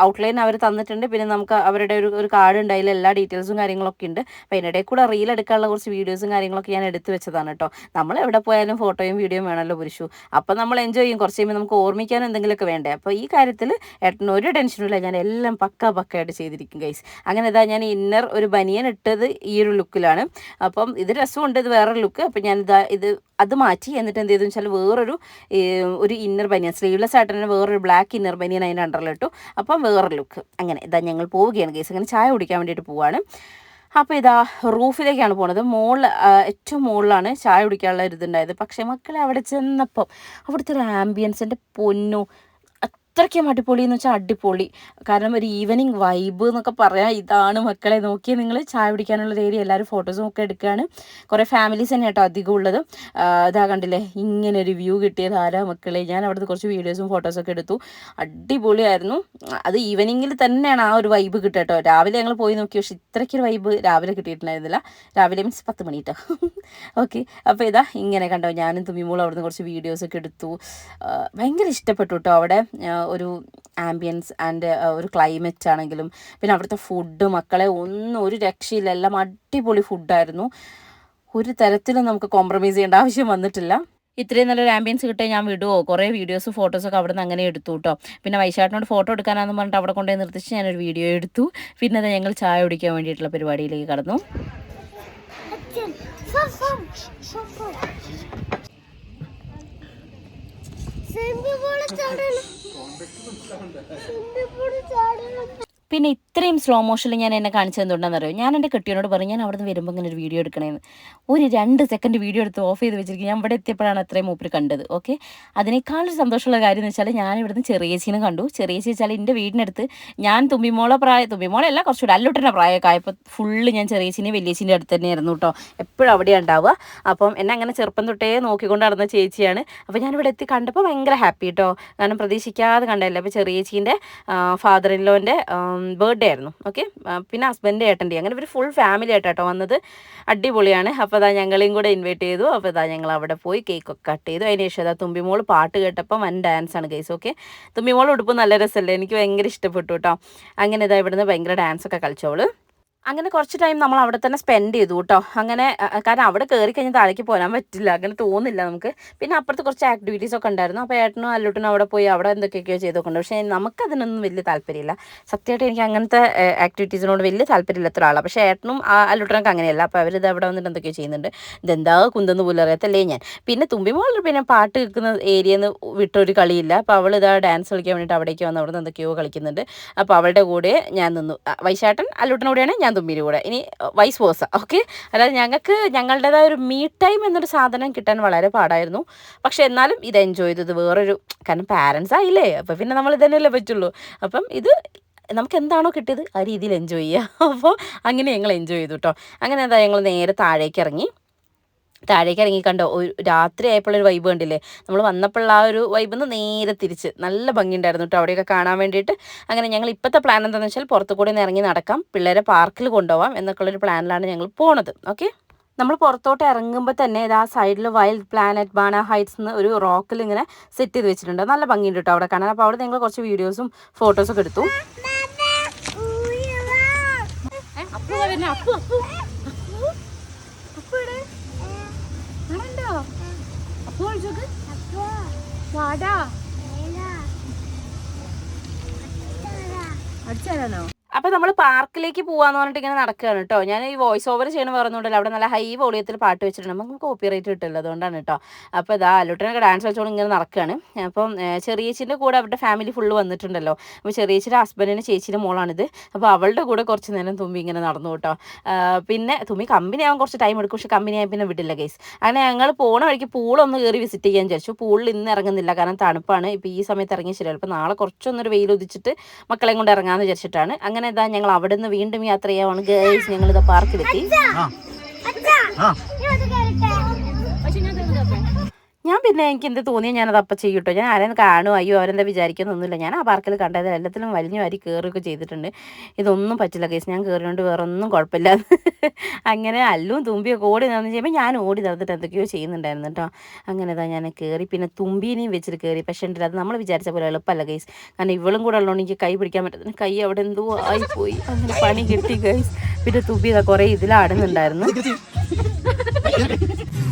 ഔട്ട്ലൈൻ അവർ തന്നിട്ടുണ്ട്. പിന്നെ നമുക്ക് അവരുടെ ഒരു ഒരു കാർഡ് ഉണ്ടായില്ല എല്ലാ ഡീറ്റെയിൽസും കാര്യങ്ങളൊക്കെ ഉണ്ട്. അപ്പോൾ അതിനിടയിൽ കൂടെ റീൽ എടുക്കാനുള്ള കുറച്ച് വീഡിയോസും കാര്യങ്ങളൊക്കെ ഞാൻ എടുത്തു വെച്ചതാണ് കേട്ടോ. നമ്മൾ എവിടെ പോയാലും ഫോട്ടോയും വീഡിയോ വേണമല്ലോ പുരുഷു. അപ്പം നമ്മൾ എൻജോയ് ചെയ്യും. കുറച്ച് കഴിയുമ്പോൾ നമുക്ക് ഓർമ്മിക്കാൻ എന്തെങ്കിലുമൊക്കെ വേണ്ടേ? അപ്പോൾ ഈ കാര്യത്തിൽ ഏട്ടന് ഒരു ടെൻഷനും ഇല്ല. ഞാൻ എല്ലാം പക്ക പക്കയായിട്ട് ചെയ്തിരിക്കും ഗൈസ് അങ്ങനെ ഇതാ ഞാൻ ഇന്നർ ഒരു ബനിയൻ ഇട്ടത് ഈ ഒരു ലുക്കിലാണ് അപ്പം ഇത് രസമുണ്ട്. ഇത് വേറൊരു ലുക്ക് അപ്പം ഞാൻ ഇതാ ഇത് അത് മാറ്റി. എന്നിട്ട് എന്ത് ചെയ്തു വെച്ചാൽ വേറൊരു ഒരു ഇന്നർ ബനിയൻ സ്ലീവ്ലെസ് ആയിട്ട് തന്നെ വേറൊരു ബ്ലാക്ക് ഇന്നർ ബനിയൻ അതിന്റെ അണ്ടറിലിട്ടു അപ്പം വേറൊരു ലുക്ക് അങ്ങനെ ഇതാ ഞങ്ങൾ പോവുകയാണ് ഗൈസ് അങ്ങനെ ചായ കുടിക്കാൻ വേണ്ടിയിട്ട് പോവാണ്. അപ്പോൾ ഇതാ റൂഫിലേക്കാണ് പോണത്. മുകളിൽ ഏറ്റവും മുകളിലാണ് ചായ കുടിക്കാനുള്ള ഒരു ഇതുണ്ടായത്. പക്ഷേ മക്കളെ അവിടെ ചെന്നപ്പം അവിടുത്തെ ഒരു ആംബിയൻസിന്റെ പൊന്നു അത്രയ്ക്കും അടിപൊളി എന്ന് വെച്ചാൽ അടിപൊളി. കാരണം ഒരു ഈവനിങ് വൈബ് എന്നൊക്കെ പറയാം. ഇതാണ് മക്കളെ. നോക്കി നിങ്ങൾ ചായ കുടിക്കാനുള്ള ഒരു ഏരിയ എല്ലാവരും ഫോട്ടോസും ഒക്കെ എടുക്കുകയാണ് കുറേ ഫാമിലീസ് തന്നെ കേട്ടോ അധികം ഉള്ളത്. ഇതാ കണ്ടില്ലേ? ഇങ്ങനെ ഒരു വ്യൂ കിട്ടിയത് ആരാ മക്കളെ? ഞാൻ അവിടുത്തെ കുറച്ച് വീഡിയോസും ഫോട്ടോസും ഒക്കെ എടുത്തു. അടിപൊളിയായിരുന്നു. അത് ഈവനിങ്ങിൽ തന്നെയാണ് ആ ഒരു വൈബ് കിട്ടുക കേട്ടോ രാവിലെ ഞങ്ങൾ പോയി നോക്കി. പക്ഷെ ഇത്രയ്ക്കൊരു വൈബ് രാവിലെ കിട്ടിയിട്ടുണ്ടായിരുന്നില്ല. രാവിലെ മീൻസ് പത്ത് മണി കേട്ടോ ഓക്കെ അപ്പോൾ ഇതാ ഇങ്ങനെ കണ്ടോ? ഞാനും തുമ്മിമോളും അവിടുന്ന് കുറച്ച് വീഡിയോസൊക്കെ എടുത്തു. ഭയങ്കര ഇഷ്ടപ്പെട്ടു കേട്ടോ അവിടെ. ഒരു ആംബിയൻസ് ആൻഡ് ഒരു ക്ലൈമറ്റ് ആണെങ്കിലും പിന്നെ അവിടുത്തെ ഫുഡ് മക്കളെ ഒന്നും ഒരു രക്ഷയില്ല. എല്ലാം അടിപൊളി ഫുഡായിരുന്നു ഒരു തരത്തിലും നമുക്ക് കോംപ്രമൈസ് ചെയ്യേണ്ട ആവശ്യം വന്നിട്ടില്ല. ഇത്രയും നല്ലൊരു ആംബിയൻസ് കിട്ടിയാൽ ഞാൻ വിടുവോ? കുറേ വീഡിയോസും ഫോട്ടോസൊക്കെ അവിടെ നിന്ന് അങ്ങനെ എടുത്തു കേട്ടോ പിന്നെ വൈശാട്ടിനോട് ഫോട്ടോ എടുക്കാനാന്ന് പറഞ്ഞിട്ട് അവിടെ കൊണ്ടുപോയി നിർത്തിച്ച് ഞാനൊരു വീഡിയോ എടുത്തു. പിന്നെ അത് ഞങ്ങൾ ചായ കുടിക്കാൻ വേണ്ടിയിട്ടുള്ള പരിപാടിയിലേക്ക് കടന്നു. സ്വിമ്മിംഗ് പൂളിൽ ചാടണം. സ്വിമ്മിംഗ് പൂളിൽ ചാടണം. പിന്നെ ഇത്രയും സ്ലോ മോഷനിൽ ഞാൻ എന്നെ കാണിച്ചത് എന്തുകൊണ്ടാണെന്നറിയോ? ഞാൻ എന്റെ കെട്ടിയോനോട് പറഞ്ഞു ഞാൻ അവിടെ നിന്ന് വരുമ്പോൾ ഇങ്ങനെ ഒരു വീഡിയോ എടുക്കണേന്ന്. ഒരു രണ്ട് സെക്കൻഡ് വീഡിയോ എടുത്ത് ഓഫ് ചെയ്ത് വെച്ചിരിക്കും. ഞാൻ ഇവിടെ എത്തിയപ്പോഴാണ് അത്രയും മൂപ്പര് കണ്ടത് ഓക്കെ അതിനേക്കാളൊരു സന്തോഷമുള്ള കാര്യം എന്ന് വെച്ചാൽ ഞാൻ ഇവിടുന്ന് ചെറിയേച്ചീനെ കണ്ടു. ചെറിയേച്ചി വെച്ചാൽ എന്റെ വീടിനടുത്ത് ഞാൻ തുമ്പിമോളെ പ്രായ തുമ്പിമോളല്ല കുറച്ചുകൂടെ അല്ലുട്ടന്റെ പ്രായമൊക്കെ ആയപ്പോൾ ഫുള്ള് ഞാൻ ചെറിയേച്ചിനെ വലിയേച്ചിന്റെ അടുത്ത് തന്നെയായിരുന്നു കേട്ടോ. എപ്പോഴും അവിടെയാണ് ഉണ്ടാവുക. അപ്പം എന്നെ അങ്ങനെ ചെറുപ്പം തൊട്ടേ നോക്കിക്കൊണ്ട് നടന്ന ചേച്ചിയാണ്. അപ്പോൾ ഞാൻ ഞാനിവിടെ എത്തി കണ്ടപ്പോൾ ഭയങ്കര ഹാപ്പി കേട്ടോ കാരണം പ്രതീക്ഷിക്കാതെ കണ്ടല്ലേ അപ്പോൾ ചെറിയേച്ചീന്റെ ഫാദർ ഇൻ ലോന്റെ ബർത്ത്ഡേ ആയിരുന്നു. ഓക്കെ പിന്നെ ഹസ്ബൻഡ് ഏട്ടന്റെ അങ്ങനെ ഒരു ഫുൾ ഫാമിലി ആയിട്ടാട്ടോ വന്നത്. അടിപൊളിയാണ്. അപ്പോൾ അതാ ഞങ്ങളെയും കൂടെ ഇൻവൈറ്റ് ചെയ്തു. അപ്പോൾ ഇതാ ഞങ്ങൾ അവിടെ പോയി കേക്കൊക്കെ കട്ട് ചെയ്തു. അതിന് ശേഷം അതാ തുമ്പിമോൾ പാട്ട് കേട്ടപ്പോൾ വൻ ഡാൻസ് ആണ് ഗൈസ് ഓക്കെ തുമ്പിമോൾ ഉടുപ്പ് നല്ല രസമല്ലേ? എനിക്ക് ഭയങ്കര ഇഷ്ടപ്പെട്ടു കേട്ടോ അങ്ങനെ ഇതാ ഇവിടുന്ന് ഭയങ്കര ഡാൻസൊക്കെ കളിച്ചോൾ അങ്ങനെ കുറച്ച് ടൈം നമ്മൾ അവിടെ തന്നെ സ്പെൻഡ് ചെയ്തു കേട്ടോ അങ്ങനെ കാരണം അവിടെ കയറി കഴിഞ്ഞാൽ താഴേക്ക് പോരാൻ പറ്റില്ല. അങ്ങനെ തോന്നില്ല നമുക്ക്. പിന്നെ അപ്പുറത്ത് കുറച്ച് ആക്ടിവിറ്റീസ് ഒക്കെ ഉണ്ടായിരുന്നു. അപ്പോൾ ഏട്ടനും അല്ലൂട്ടനും അവിടെ പോയി അവിടെ എന്തൊക്കെയൊക്കെയോ ചെയ്തൊക്കെ പക്ഷേ നമുക്കതിനൊന്നും വലിയ താല്പര്യമില്ല. സത്യമായിട്ട് എനിക്ക് അങ്ങനത്തെ ആക്ടിവിറ്റീസിനോട് വലിയ താല്പര്യമില്ലാത്ത ഒരാളാണ് പക്ഷേ ഏട്ടനും അല്ലൂട്ടനൊക്കെ അങ്ങനെയല്ല. അപ്പോൾ അവരിത് അവിടെ വന്നിട്ട് എന്തൊക്കെയോ ചെയ്യുന്നുണ്ട്. ഇതെന്താ കുന്തെന്ന് പോലും ഞാൻ. പിന്നെ തുമ്പിമോൾ പിന്നെ പാട്ട് കേൾക്കുന്ന ഏരിയയിൽ നിന്ന് വിട്ടൊരു കളിയില്ല. അപ്പോൾ അവൾ ഇതാ ഡാൻസ് കളിക്കാൻ വേണ്ടിയിട്ട് അവിടേക്ക് വന്ന് അവിടെ നിന്ന് എന്തൊക്കെയോ കളിക്കുന്നുണ്ട്. അപ്പോൾ അവളുടെ കൂടെ ഞാൻ നിന്നു. വൈശാട്ടൻ അല്ലൂട്ടനോടെയാണ് ഞാൻ തുമ്പിയുടെ കൂടെ ഇനി വൈസ് വേഴ്സ ഓക്കെ അതായത് ഞങ്ങൾക്ക് ഞങ്ങളുടേതായ ഒരു മീ ടൈം എന്നൊരു സാധനം കിട്ടാൻ വളരെ പാടായിരുന്നു. പക്ഷെ എന്നാലും ഇത് എൻജോയ് ചെയ്തത് വേറൊരു കാരണം പാരൻസ് ആയില്ലേ? അപ്പോൾ പിന്നെ നമ്മൾ ഇതന്നെയല്ലേ പറ്റുള്ളൂ. അപ്പം ഇത് നമുക്ക് എന്താണോ കിട്ടിയത്? ആ രീതിയിൽ എൻജോയ് ചെയ്യുക അപ്പോൾ അങ്ങനെ ഞങ്ങൾ എൻജോയ് ചെയ്തു കേട്ടോ അങ്ങനെ എന്താ ഞങ്ങൾ നേരെ താഴേക്ക് ഇറങ്ങി. താഴേക്ക് ഇറങ്ങി കണ്ടോ ഒരു രാത്രി ആയപ്പോഴൊരു വൈബ് കണ്ടില്ലേ? നമ്മൾ വന്നപ്പോഴുള്ള ആ ഒരു വൈബ് നിന്ന് നേരെ തിരിച്ച്. നല്ല ഭംഗിയുണ്ടായിരുന്നു കേട്ടോ അവിടെയൊക്കെ കാണാൻ വേണ്ടിയിട്ട്. അങ്ങനെ ഞങ്ങൾ ഇപ്പോഴത്തെ പ്ലാൻ എന്താണെന്ന് വെച്ചാൽ പുറത്തു കൂടി ഒന്ന് ഇറങ്ങി നടക്കാം. പിള്ളേരെ പാർക്കിൽ കൊണ്ടുപോകാം എന്നൊക്കെയുള്ളൊരു പ്ലാനിലാണ് ഞങ്ങൾ പോണത്. ഓക്കെ നമ്മൾ പുറത്തോട്ട് ഇറങ്ങുമ്പോൾ തന്നെ ഇത് ആ സൈഡിൽ വൈൽഡ് പ്ലാനറ്റ് ബാന ഹൈറ്റ്സ് എന്ന് ഒരു റോക്കിൽ ഇങ്ങനെ സെറ്റ് ചെയ്ത് വെച്ചിട്ടുണ്ട്. നല്ല ഭംഗിയുണ്ട് കേട്ടോ അവിടെ കാണാൻ. അപ്പോൾ അവിടെ ഞങ്ങൾ കുറച്ച് വീഡിയോസും ഫോട്ടോസൊക്കെ എടുത്തു. അപ്പു വിളിച്ചോക്ക് വാടാ. അടിച്ചാലോ അപ്പോൾ നമ്മൾ പാർക്കിലേക്ക് പോവാന്ന് പറഞ്ഞിട്ട് ഇങ്ങനെ നടക്കുകയാണ് കേട്ടോ ഞാൻ ഈ വോയിസ് ഓവർ ചെയ്യണ പറഞ്ഞുകൊണ്ടല്ലോ അവിടെ നല്ല ഹൈ വോളിയത്തിൽ പാട്ട് വെച്ചിട്ടുണ്ട്. നമുക്ക് കോപ്പി റേറ്റ് കിട്ടില്ല അതുകൊണ്ടാണ് കേട്ടോ അപ്പോൾ ഇതാ അല്ലുട്ടനൊക്കെ ഡാൻസ് കളിച്ചോണ്ട് ഇങ്ങനെ നടക്കുകയാണ് അപ്പം ചെറിയച്ചിന്റെ കൂടെ അവരുടെ ഫാമിലി ഫുള്ള് വന്നിട്ടുണ്ടല്ലോ. അപ്പോൾ ചെറിയച്ചിന്റെ ഹസ്ബൻഡിന്റെ ചേച്ചിയുടെ മോളാണിത്. അപ്പോൾ അവളുടെ കൂടെ കുറച്ച് നേരം തുമ്പി ഇങ്ങനെ നടന്നു കേട്ടോ പിന്നെ തുമ്പി കമ്പനി ആവാൻ കുറച്ച് ടൈം എടുക്കും. പക്ഷെ കമ്പനി ആയി പിന്നെ വിടില്ല കേസ് അങ്ങനെ ഞങ്ങൾ പോണ വഴിക്ക് പൂളൊന്ന് കയറി വിസിറ്റ് ചെയ്യാൻ വിചാരിച്ചു. പൂളിൽ ഇന്ന് ഇറങ്ങുന്നില്ല. കാരണം തണുപ്പാണ്. ഇപ്പൊ ഈ സമയത്ത് ഇറങ്ങി ശരിയല്ല അപ്പോൾ നാളെ കുറച്ചൊന്നൊരു വെയിൽ ഉദിച്ചിട്ട് മക്കളെയും കൊണ്ട് ഇറങ്ങാമെന്ന് വിചാരിച്ചിട്ടാണ്. അങ്ങനെ ഇതാ ഞങ്ങൾ അവിടെ നിന്ന് വീണ്ടും യാത്ര ചെയ്യാണ് ഗേൾസ് ഞങ്ങൾ ഇതാ പാർക്കിലെത്തി ഞാൻ പിന്നെ എനിക്ക് എന്ത് തോന്നിയാൽ ഞാനത് അപ്പം ചെയ്യട്ടോ. ഞാൻ ആരെയും കാണും അയ്യോ അവരെന്താ വിചാരിക്കുന്നൊന്നുമില്ല. ഞാൻ ആ പാർക്കിൽ കണ്ടത് എല്ലാത്തിലും വലിഞ്ഞു വാരി കയറുകയൊക്കെ ചെയ്തിട്ടുണ്ട്. ഇതൊന്നും പറ്റില്ല കേസ്. ഞാൻ കയറിയോണ്ട് വേറെ ഒന്നും കുഴപ്പമില്ല അങ്ങനെ അല്ലും തുമ്പിയൊക്കെ ഓടി നടന്ന് ചെയ്യുമ്പോൾ ഞാൻ ഓടി നടന്നിട്ട് എന്തൊക്കെയോ ചെയ്യുന്നുണ്ടായിരുന്നു കേട്ടോ. അങ്ങനെ ഇതാ ഞാൻ കയറി പിന്നെ തുമ്പീനെയും വെച്ചിട്ട് കയറി പക്ഷേ ഉണ്ട് അത് നമ്മൾ വിചാരിച്ച പോലെ എളുപ്പമല്ല കേസ്. കാരണം ഇവളും കൂടെ ഉള്ളതുകൊണ്ട് എനിക്ക് കൈ പിടിക്കാൻ പറ്റുന്ന കൈ അവിടെ എന്തോ ആയിപ്പോയി. അങ്ങനെ പണി കിട്ടി കേസ്. പിന്നെ തുമ്പി ഇതാ കുറേ ഇതിലാടുന്നുണ്ടായിരുന്നു.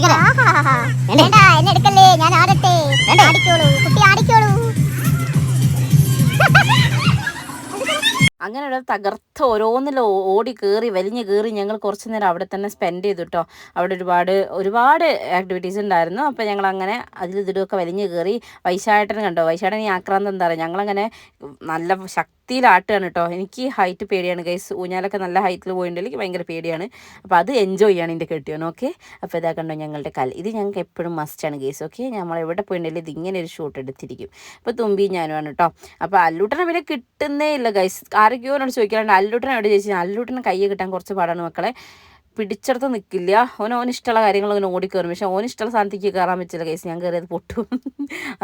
വേണ്ട? എന്നെ എടുക്കല്ലേ. ഞാൻ ആടട്ടെ. ആടിക്കോളൂ. കുട്ടി ആടിക്കോളൂ. അങ്ങനെയുള്ള തകർത്ത ഓരോന്നിൽ ഓടി കയറി വലിഞ്ഞ് കയറി ഞങ്ങൾ കുറച്ച് നേരം അവിടെ തന്നെ സ്പെൻഡ് ചെയ്തു കേട്ടോ അവിടെ ഒരുപാട് ഒരുപാട് ആക്ടിവിറ്റീസ് ഉണ്ടായിരുന്നു. അപ്പോൾ ഞങ്ങൾ അങ്ങനെ അതിൽ ഇതിടുമൊക്കെ വലിഞ്ഞ് കയറി വൈശാട്ടനെ കണ്ടോ? വൈശാട്ടൻ ഈ ആക്രാന്തം എന്താ പറയുക ഞങ്ങളങ്ങനെ നല്ല ശക്തിയിലാട്ടുകയാണ് കേട്ടോ എനിക്ക് ഹൈറ്റ് പേടിയാണ് ഗൈസ് ഊഞ്ഞാലൊക്കെ നല്ല ഹൈറ്റിൽ പോയിട്ടുണ്ടെങ്കിൽ ഭയങ്കര പേടിയാണ്. അപ്പോൾ അത് എൻജോയ് ചെയ്യാണ് എന്റെ കെട്ടിയോൻ ഓക്കെ അപ്പോൾ ഇതാ കണ്ടോ ഞങ്ങളുടെ കൽ ഇത് ഞങ്ങൾക്ക് എപ്പോഴും മസ്റ്റാണ് ഗൈസ് ഓക്കെ നമ്മൾ എവിടെ പോയിട്ടുണ്ടെങ്കിലും ഇത് ഇങ്ങനെ ഒരു ഷൂട്ട് എടുത്തിരിക്കും. അപ്പോൾ തുമ്പി ഞാനുമാണ് കേട്ടോ അപ്പോൾ അല്ലൂട്ടനെ പിന്നെ കിട്ടുന്നേ ഇല്ല ഗൈസ് ആരൊക്കെയോ എന്നോട് ചോദിക്കാറുണ്ട് അല്ലൂട്ടനെ എവിടെ ചോദിച്ചാൽ അല്ലൂട്ടനെ കൈ കിട്ടാൻ കുറച്ച് പാടാണ് മക്കളെ. പിടിച്ചെടുത്ത് നിൽക്കില്ല ഓൻ ഓൻ ഇഷ്ടമുള്ള കാര്യങ്ങൾ ഓടി ഓടിക്കയറും പക്ഷേ ഓൻ ഇഷ്ടമുള്ള സ്ഥാനത്തേക്ക് കയറാൻ പറ്റില്ല കേസ് ഞാൻ കയറിയത് പൊട്ടും.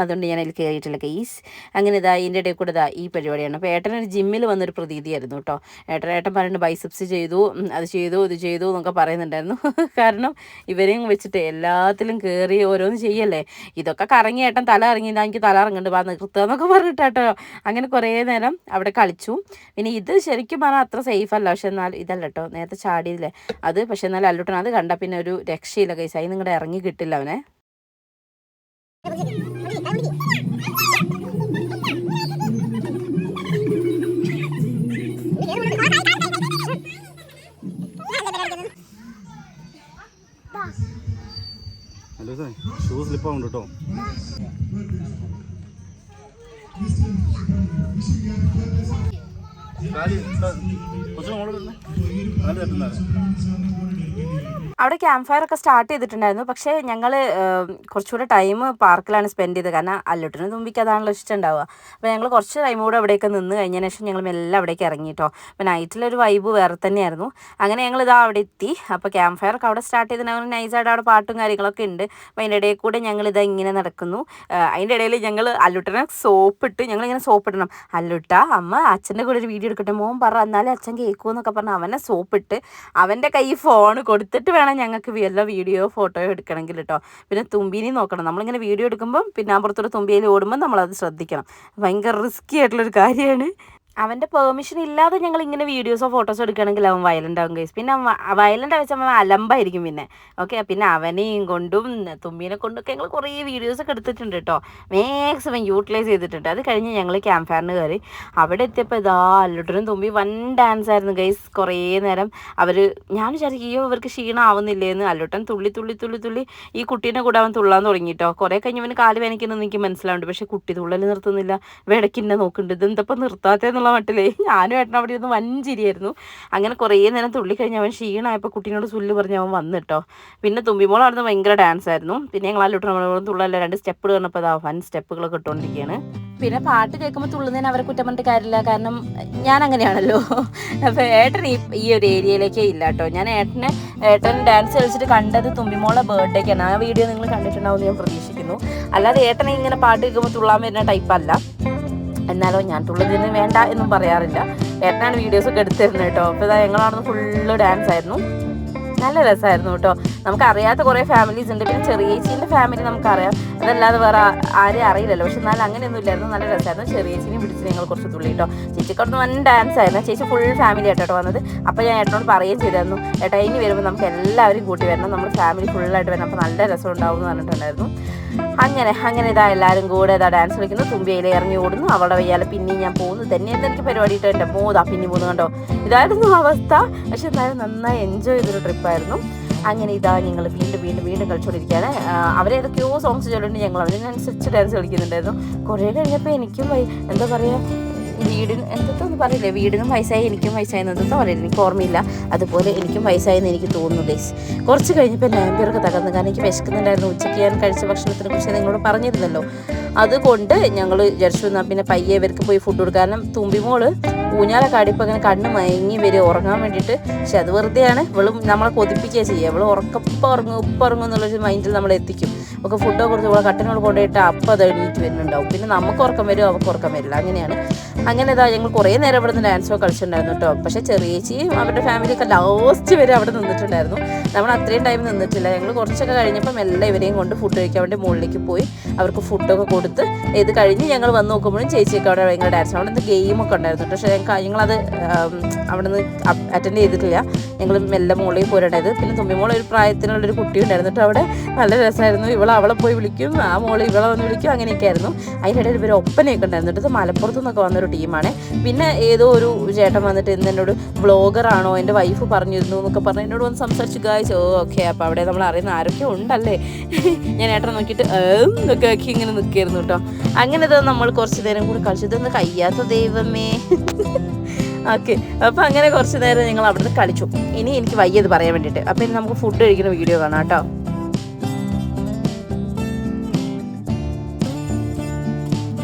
അതുകൊണ്ട് ഞാൻ അതിൽ കയറിയിട്ടില്ല കേസ് അങ്ങനെ ഇതാ ഇതിന്റെ ഇടയിൽ കൂടെ ഇതാ ഈ പരിപാടിയാണ്. അപ്പോൾ ഏട്ടനൊരു ജിമ്മിൽ വന്നൊരു പ്രതീതിയായിരുന്നു കേട്ടോ. ഏട്ടൻ ഏട്ടൻ പറഞ്ഞിട്ട് ബൈസെപ്സ് ചെയ്തു അത് ചെയ്തു ഇത് ചെയ്തു എന്നൊക്കെ പറയുന്നുണ്ടായിരുന്നു. കാരണം ഇവരെയും വെച്ചിട്ട് എല്ലാത്തിലും കയറി ഓരോന്ന് ചെയ്യല്ലേ. ഇതൊക്കെ കറങ്ങി ഏട്ടൻ തല ഇറങ്ങി "ദാ എനിക്ക് തല ഇറങ്ങുന്നുണ്ട് വാ നിർത്തുക എന്നൊക്കെ പറഞ്ഞിട്ട് കേട്ടോ. അങ്ങനെ കുറേ നേരം അവിടെ കളിച്ചു. പിന്നെ ഇത് ശരിക്കും പറഞ്ഞാൽ അത്ര സേഫ് അല്ല. പക്ഷെ എന്നാൽ ഇതല്ല കേട്ടോ നേരത്തെ ചാടിയില്ലേ. അത് പക്ഷെ എന്നാൽ അല്ലുട്ടൻ അത് കണ്ട പിന്നെ ഒരു രക്ഷയില്ല കൈസ് അതിന് നിങ്ങളുടെ ഇറങ്ങി കിട്ടില്ല അവനെ. ഷൂ കേട്ടോ. അവിടെ ക്യാമ്പ് ഫയർ ഒക്കെ സ്റ്റാർട്ട് ചെയ്തിട്ടുണ്ടായിരുന്നു. പക്ഷേ ഞങ്ങൾ കുറച്ചുകൂടെ ടൈം പാർക്കിലാണ് സ്പെൻഡ് ചെയ്തത്. കാരണം അല്ലുട്ടിന് തുമ്പിക്ക് അതാണല്ലോ ഇഷ്ടമുണ്ടാവുക. അപ്പോൾ ഞങ്ങൾ കുറച്ച് ടൈം കൂടെ അവിടെയൊക്കെ നിന്ന് കഴിഞ്ഞതിന് ശേഷം ഞങ്ങൾ മെല്ലെ അവിടേക്ക് ഇറങ്ങി കേട്ടോ അപ്പോൾ നൈറ്റിലൊരു വൈബ് വേറെ തന്നെയായിരുന്നു. അങ്ങനെ ഞങ്ങൾ ഇതാ അവിടെ എത്തി. അപ്പോൾ ക്യാമ്പ് ഫയർ ഒക്കെ അവിടെ സ്റ്റാർട്ട് ചെയ്തിട്ടുണ്ടെങ്കിൽ നൈസായിട്ട് അവിടെ പാട്ടും കാര്യങ്ങളൊക്കെ ഉണ്ട്. അപ്പോൾ അതിന്റെ ഇടയിൽ കൂടെ ഞങ്ങൾ ഇതാ ഇങ്ങനെ നടക്കുന്നു. അതിന്റെ ഇടയിൽ ഞങ്ങൾ അല്ലുട്ടനെ സോപ്പിട്ട് ഞങ്ങളിങ്ങനെ സോപ്പിടണം. അല്ലുട്ട അമ്മ അച്ഛന്റെ കൂടെ ഒരു വീഡിയോ എടുക്കട്ടെ. മോൻ പറ എന്നാലേ അച്ഛൻ കേൾക്കുമെന്നൊക്കെ പറഞ്ഞ് അവനെ സോപ്പിട്ട് അവന്റെ കൈ ഫോൺ കൊടുത്തിട്ട് വേണം ഞങ്ങൾക്ക് വല്ല വീഡിയോ ഫോട്ടോയോ എടുക്കണമെങ്കിൽ കേട്ടോ പിന്നെ തുമ്പീനെയും നോക്കണം. നമ്മളിങ്ങനെ വീഡിയോ എടുക്കുമ്പം പിന്നെ അപ്പുറത്തൊരു തുമ്പിയിൽ ഓടുമ്പോൾ നമ്മളത് ശ്രദ്ധിക്കണം. ഭയങ്കര റിസ്ക്കി ആയിട്ടുള്ളൊരു കാര്യമാണ് അവന്റെ പെർമിഷൻ ഇല്ലാതെ ഞങ്ങൾ ഇങ്ങനെ വീഡിയോസോ ഫോട്ടോസോ എടുക്കുകയാണെങ്കിൽ അവൻ വയലന്റ് ആകും ഗൈസ് പിന്നെ വയലന്റ് വെച്ചാൽ അവൻ അലമ്പായിരിക്കും പിന്നെ. ഓക്കെ പിന്നെ അവനെയും കൊണ്ടും തുമ്പീനെ കൊണ്ടൊക്കെ ഞങ്ങൾ കുറേ വീഡിയോസൊക്കെ എടുത്തിട്ടുണ്ട് കേട്ടോ. മാക്സിമം യൂട്ടിലൈസ് ചെയ്തിട്ടുണ്ട്. അത് കഴിഞ്ഞ് ഞങ്ങൾ ക്യാമ്പ് ഫയറിന് കയറി. അവിടെ എത്തിയപ്പോൾ ഇതാ അല്ലുട്ടനും തുമ്പി വൻ ഡാൻസ് ആയിരുന്നു ഗൈസ് കുറേ നേരം അവർ ഞാൻ വിചാരിക്കും അയ്യോ ഇവർക്ക് ക്ഷീണമാവുന്നില്ലേന്ന്. അല്ലുട്ടൻ തുള്ളി തുള്ളി തുള്ളി തുള്ളി ഈ കുട്ടീനെ കൂടെ അവൻ തുള്ളാൻ തുടങ്ങി കേട്ടോ. കുറേ കഴിഞ്ഞ് അവന് കാൽ വേനയ്ക്കുന്നത് എനിക്ക് മനസ്സിലാവുന്നുണ്ട്. പക്ഷേ കുട്ടി തുള്ളൽ നിർത്തുന്നില്ല. വേടക്കിന്നെ നോക്കുന്നുണ്ട്. ഇതെന്തപ്പോൾ നിർത്താത്തേന്നുള്ള മട്ടിലേ. ഞാനും ഏട്ടനും അവിടെ ഇരുന്ന് വഞ്ചിരിയായിരുന്നു. അങ്ങനെ കുറേ നേരം തുള്ളി കഴിഞ്ഞ് അവൻ ക്ഷീണമായപ്പോൾ കുട്ടീനോട് സുല്ല് പറഞ്ഞ് അവൻ വന്നിട്ടോ. പിന്നെ തുമ്പിമോൾ അവിടുന്ന് ഭയങ്കര ഡാൻസ് ആയിരുന്നു. പിന്നെ ഞങ്ങൾ അല്ലോട്ട് നമ്മളോട് തുള്ളല്ല രണ്ട് സ്റ്റെപ്പ് കണ്ടപ്പോൾ അതാ വൻ സ്റ്റെപ്പുകളൊക്കെ ഇട്ടുകൊണ്ടിരിക്കുകയാണ് പിന്നെ പാട്ട് കേൾക്കുമ്പോൾ തുള്ളുന്നതിന് അവരെ കുറ്റം പറഞ്ഞിട്ട് കാര്യമില്ല. കാരണം ഞാൻ അങ്ങനെയാണല്ലോ. അപ്പോൾ ഏട്ടൻ ഈ ഈ ഒരു ഏരിയയിലേക്കേ ഇല്ല കേട്ടോ. ഞാൻ ഏട്ടനെ ഏട്ടൻ ഡാൻസ് കളിച്ചിട്ട് കണ്ടത് തുമ്പിമോളെ ബർത്ത്ഡേക്കാണ് ആ വീഡിയോ നിങ്ങൾ കണ്ടിട്ടുണ്ടാവും ഞാൻ പ്രതീക്ഷിക്കുന്നു. അല്ലാതെ ഏട്ടനെ ഇങ്ങനെ പാട്ട് കേൾക്കുമ്പോൾ തുള്ളാൻ വരുന്ന ടൈപ്പല്ല എന്നാലോ ഞാൻ തുള്ളുന്നതിന് വേണ്ട എന്നും പറയാറില്ല. ഏട്ടനാണ് വീഡിയോസൊക്കെ എടുത്തു തരുന്നത് കേട്ടോ. അപ്പോൾ ഇതാ ഞങ്ങളവിടുന്ന് ഫുള്ള് ഡാൻസ് ആയിരുന്നു. നല്ല രസമായിരുന്നു കേട്ടോ. നമുക്ക് അറിയാത്ത കുറേ ഫാമിലീസ് ഉണ്ട്. പിന്നെ ചെറിയ ചേച്ചീന്റെ ഫാമിലി നമുക്കറിയാം. അതല്ലാതെ വേറെ ആരെയും അറിയില്ലല്ലോ. പക്ഷെ എന്നാലും അങ്ങനെയൊന്നും ഇല്ലായിരുന്നു. നല്ല രസമായിരുന്നു. ചെറിയ ചെറിയേച്ചിനെ പിടിച്ച് ഞങ്ങൾ കുറച്ച് തുള്ളി കേട്ടോ. ചേച്ചിക്കൊന്ന് വൻ ഡാൻസ് ആയിരുന്നു. ചേച്ചി ഫുൾ ഫാമിലി ആയിട്ടോ വന്നത്. അപ്പോൾ ഞാൻ ഏട്ടനോട് പറയുകയും ചെയ്തായിരുന്നു. ഏട്ടാ ഇനി വരുമ്പോൾ നമുക്ക് എല്ലാവരും കൂട്ടി വരണം. നമ്മൾ ഫാമിലി ഫുള്ളായിട്ട് വരണം. അപ്പോൾ നല്ല രസം ഉണ്ടാവും എന്ന് പറഞ്ഞിട്ടുണ്ടായിരുന്നു. അങ്ങനെ അങ്ങനെ ഇതാ എല്ലാവരും കൂടെ ഇതാ ഡാൻസ് കളിക്കുന്നു. തുമ്പിയിൽ ഇറങ്ങി ഓടുന്നു. അവളുടെ വയ്യാലെ പിന്നെയും ഞാൻ പോകുന്നു. തന്നെ എനിക്ക് പരിപാടി ഇട്ട് എന്റെ പിന്നെ പോകുന്നു കണ്ടോ? ഇതായിരുന്നു അവസ്ഥ. പക്ഷെ എന്തായാലും നന്നായി എൻജോയ് ചെയ്തൊരു ട്രിപ്പായിരുന്നു അങ്ങനെ ഇതാ ഞങ്ങൾ വീണ്ടും വീണ്ടും വീണ്ടും കളിച്ചുകൊണ്ടിരിക്കുകയാണ്. അവരേതൊക്കെയോ സോങ്സ് ചൊല്ലുന്നുണ്ട് ഞങ്ങൾ. അതിനനുസരിച്ച് ഡാൻസ് കളിക്കുന്നുണ്ടായിരുന്നു. കുറേ കഴിഞ്ഞപ്പോൾ എനിക്കും എന്താ പറയുക? വീടിന് എന്തൊന്നും പറയില്ലേ? വീടിനും വയസ്സായി എനിക്കും വയസ്സായി എന്തൊക്കെ പറയില്ല. എനിക്ക് ഓർമ്മയില്ല. അതുപോലെ എനിക്കും വയസ്സായെന്ന് എനിക്ക് തോന്നുന്നു ഡേയ്സ് കുറച്ച് കഴിഞ്ഞപ്പോൾ ലാമ്പിയറൊക്കെ തകർന്നു. കാരണം എനിക്ക് വിശക്കുന്നുണ്ടായിരുന്നു. ഉച്ചയ്ക്ക് ഞാൻ കഴിച്ച ഭക്ഷണത്തിനെ കുറിച്ച് നിങ്ങളോട് പറഞ്ഞിരുന്നല്ലോ. അതുകൊണ്ട് ഞങ്ങൾ വിചാരിച്ചു എന്നാൽ പിന്നെ പയ്യെ ഇവർക്ക് പോയി ഫുഡ് കൊടുക്കുക കാരണം തുമ്പിമോൾ ഊഞ്ഞാലൊക്കെ കാടിപ്പോൾ അങ്ങനെ കണ്ണ് മയങ്ങി വരെ ഉറങ്ങാൻ വേണ്ടിയിട്ട്. പക്ഷെ അത് വെറുതെയാണ്. ഇവളും നമ്മളെ കൊതിപ്പിക്കുക ചെയ്യുക. ഇവൾ ഉറക്കപ്പം ഉറങ്ങും ഉപ്പ് ഉറങ്ങും എന്നുള്ളൊരു മൈൻഡിൽ നമ്മൾ എത്തിക്കും. ഒക്കെ ഫുഡൊക്കെ കൊടുത്ത് ഇവളെ കട്ടനോട് കൊണ്ടുപോയിട്ട് അപ്പം അത് എണീറ്റ് വരുന്നുണ്ടാവും. പിന്നെ നമുക്ക് ഉറക്കം വരും അവൾക്ക് ഉറക്കം വരില്ല. അങ്ങനെയാണ്. അങ്ങനെ ഇതാ ഞങ്ങൾ കുറേ നേരം ഇവിടെ നിന്ന് ഡാൻസൊക്കെ കളിച്ചിട്ടുണ്ടായിരുന്നു കേട്ടോ. പക്ഷേ ചെറിയേച്ചിയും അവരുടെ ഫാമിലിയൊക്കെ ലാസ്റ്റ് വരെ അവിടെ നിന്നിട്ടുണ്ടായിരുന്നു. നമ്മൾ അത്രയും ടൈം നിന്നിട്ടില്ല. ഞങ്ങൾ കുറച്ചൊക്കെ കഴിഞ്ഞപ്പം എല്ലാ ഇവരെയും കൊണ്ട് ഫുഡ് കഴിക്കാൻ വേണ്ടി മുകളിലേക്ക് പോയി. അവർക്ക് ഫുഡൊക്കെ കൊടുത്ത് ഇത് കഴിഞ്ഞ് ഞങ്ങൾ വന്ന് നോക്കുമ്പോഴും ചേച്ചിയൊക്കെ അവിടെ ഭയങ്കര ഡാൻസ് അവിടെ നിന്ന് ഗെയിമൊക്കെ ഉണ്ടായിരുന്നു പക്ഷേ ഞങ്ങളത് അവിടെ നിന്ന് അറ്റൻഡ് ചെയ്തിട്ടില്ല. ഞങ്ങൾ മെല്ലെ മുകളിൽ പോരേണ്ടത് പിന്നെ തുമ്പിമോൾ ഒരു പ്രായത്തിനുള്ളൊരു കുട്ടി ഉണ്ടായിരുന്നു അവിടെ. നല്ല രസമായിരുന്നു. ഇവളെ അവളെ പോയി വിളിക്കും. ആ മോൾ ഇവളെ വന്ന് വിളിക്കും. അങ്ങനെയൊക്കെ ആയിരുന്നു. അതിനിടയിൽ ഇവർ ഒപ്പനയൊക്കെ ഉണ്ടായിരുന്നു. ഇത് മലപ്പുറത്തു നിന്നൊക്കെ വന്നൊരു ടീമാണ്. പിന്നെ ഏതോ ഒരു ചേട്ടൻ വന്നിട്ട് ഇന്ന് എന്നോട് വ്ളോഗറാണോ എന്റെ വൈഫ് പറഞ്ഞിരുന്നു എന്നൊക്കെ പറഞ്ഞ് എന്നോട് വന്ന് സംസാരിച്ചു. ഗായ്സ് ഓ ഓക്കെ അപ്പോൾ അവിടെ നമ്മൾ അറിയുന്ന ആരൊക്കെ ഉണ്ടല്ലേ? ഞാൻ ഏട്ടനെ നോക്കിയിട്ട് എന്നൊക്കെ ആക്കി ഇങ്ങനെ നിൽക്കായിരുന്നു കേട്ടോ അങ്ങനെ ഇത് നമ്മൾ കുറച്ച് നേരം കൂടി കളിച്ചു. ഇതൊന്ന് കഴിയാത്ത ദൈവമേ. ഓക്കെ. അപ്പോൾ അങ്ങനെ കുറച്ച് നേരം ഞങ്ങൾ അവിടുന്ന് കളിച്ചു. ഇനി എനിക്ക് വയ്യത് പറയാൻ വേണ്ടിയിട്ട്. അപ്പോൾ ഇനി നമുക്ക് ഫുഡ് കഴിക്കുന്ന വീഡിയോ കാണാം കേട്ടോ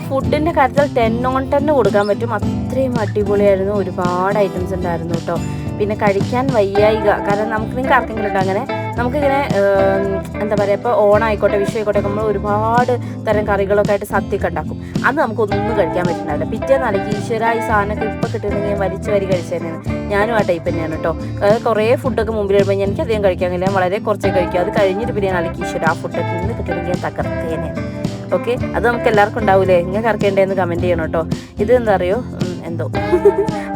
ഫുഡിന്റെ കാര്യത്തിൽ ടെൻ ഓൺ ടെൻ കൊടുക്കാൻ പറ്റും. അത്രയും അടിപൊളിയായിരുന്നു. ഒരുപാട് ഐറ്റംസ് ഉണ്ടായിരുന്നു കേട്ടോ പിന്നെ കഴിക്കാൻ വയ്യായിക. കാരണം നമുക്ക് നിങ്ങൾക്ക് ആർക്കെങ്കിലും ഉണ്ടോ അങ്ങനെ? നമുക്കിങ്ങനെ എന്താ പറയുക ഇപ്പോൾ ഓണായിക്കോട്ടെ വിഷു ആയിക്കോട്ടെ നമ്മൾ ഒരുപാട് തരം കറികളൊക്കെ ആയിട്ട് സദ്യയൊക്കെ ഉണ്ടാക്കും. അത് നമുക്കൊന്നും കഴിക്കാൻ പറ്റുന്നില്ല പിറ്റേ നാളേക്ക് ഈശ്വര ഈ സാധനമൊക്കെ ഇപ്പം കിട്ടുന്നെങ്കിൽ വലിച്ചു വരി കഴിച്ചതന്നെയാണ് ഞാനും ആ ടൈപ്പ് തന്നെയാണ് കേട്ടോ കുറേ ഫുഡൊക്കെ മുമ്പിൽ വരുമ്പോൾ എനിക്ക് അധികം കഴിക്കാൻ കഴിയില്ല. വളരെ കുറച്ചേ കഴിക്കും. അത് കഴിഞ്ഞിട്ട് പിന്നെ നാളേക്ക് ഈശ്വര ആ ഫുഡൊക്കെ ഇന്ന് കിട്ടുന്നെങ്കിൽ ഞാൻ തകർത്തേനെയാണ്. ഓക്കെ അത് നമുക്ക് എല്ലാവർക്കും ഉണ്ടാവില്ലേ നിങ്ങൾക്ക് കറക്കേണ്ടതെന്ന് കമന്റ് ചെയ്യണം കേട്ടോ ഇത് എന്താ അറിയോ? എന്തോ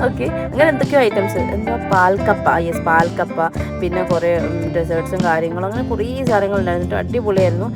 ഓക്കെ അങ്ങനെ എന്തൊക്കെയോ ഐറ്റംസ് എന്താ പാൽക്കപ്പ? യെസ് പാൽക്കപ്പ. പിന്നെ കുറേ ഡെസേർട്ട്സും കാര്യങ്ങളും. അങ്ങനെ കുറേ സാധനങ്ങളുണ്ടായിരുന്നു. അടിപൊളിയായിരുന്നു.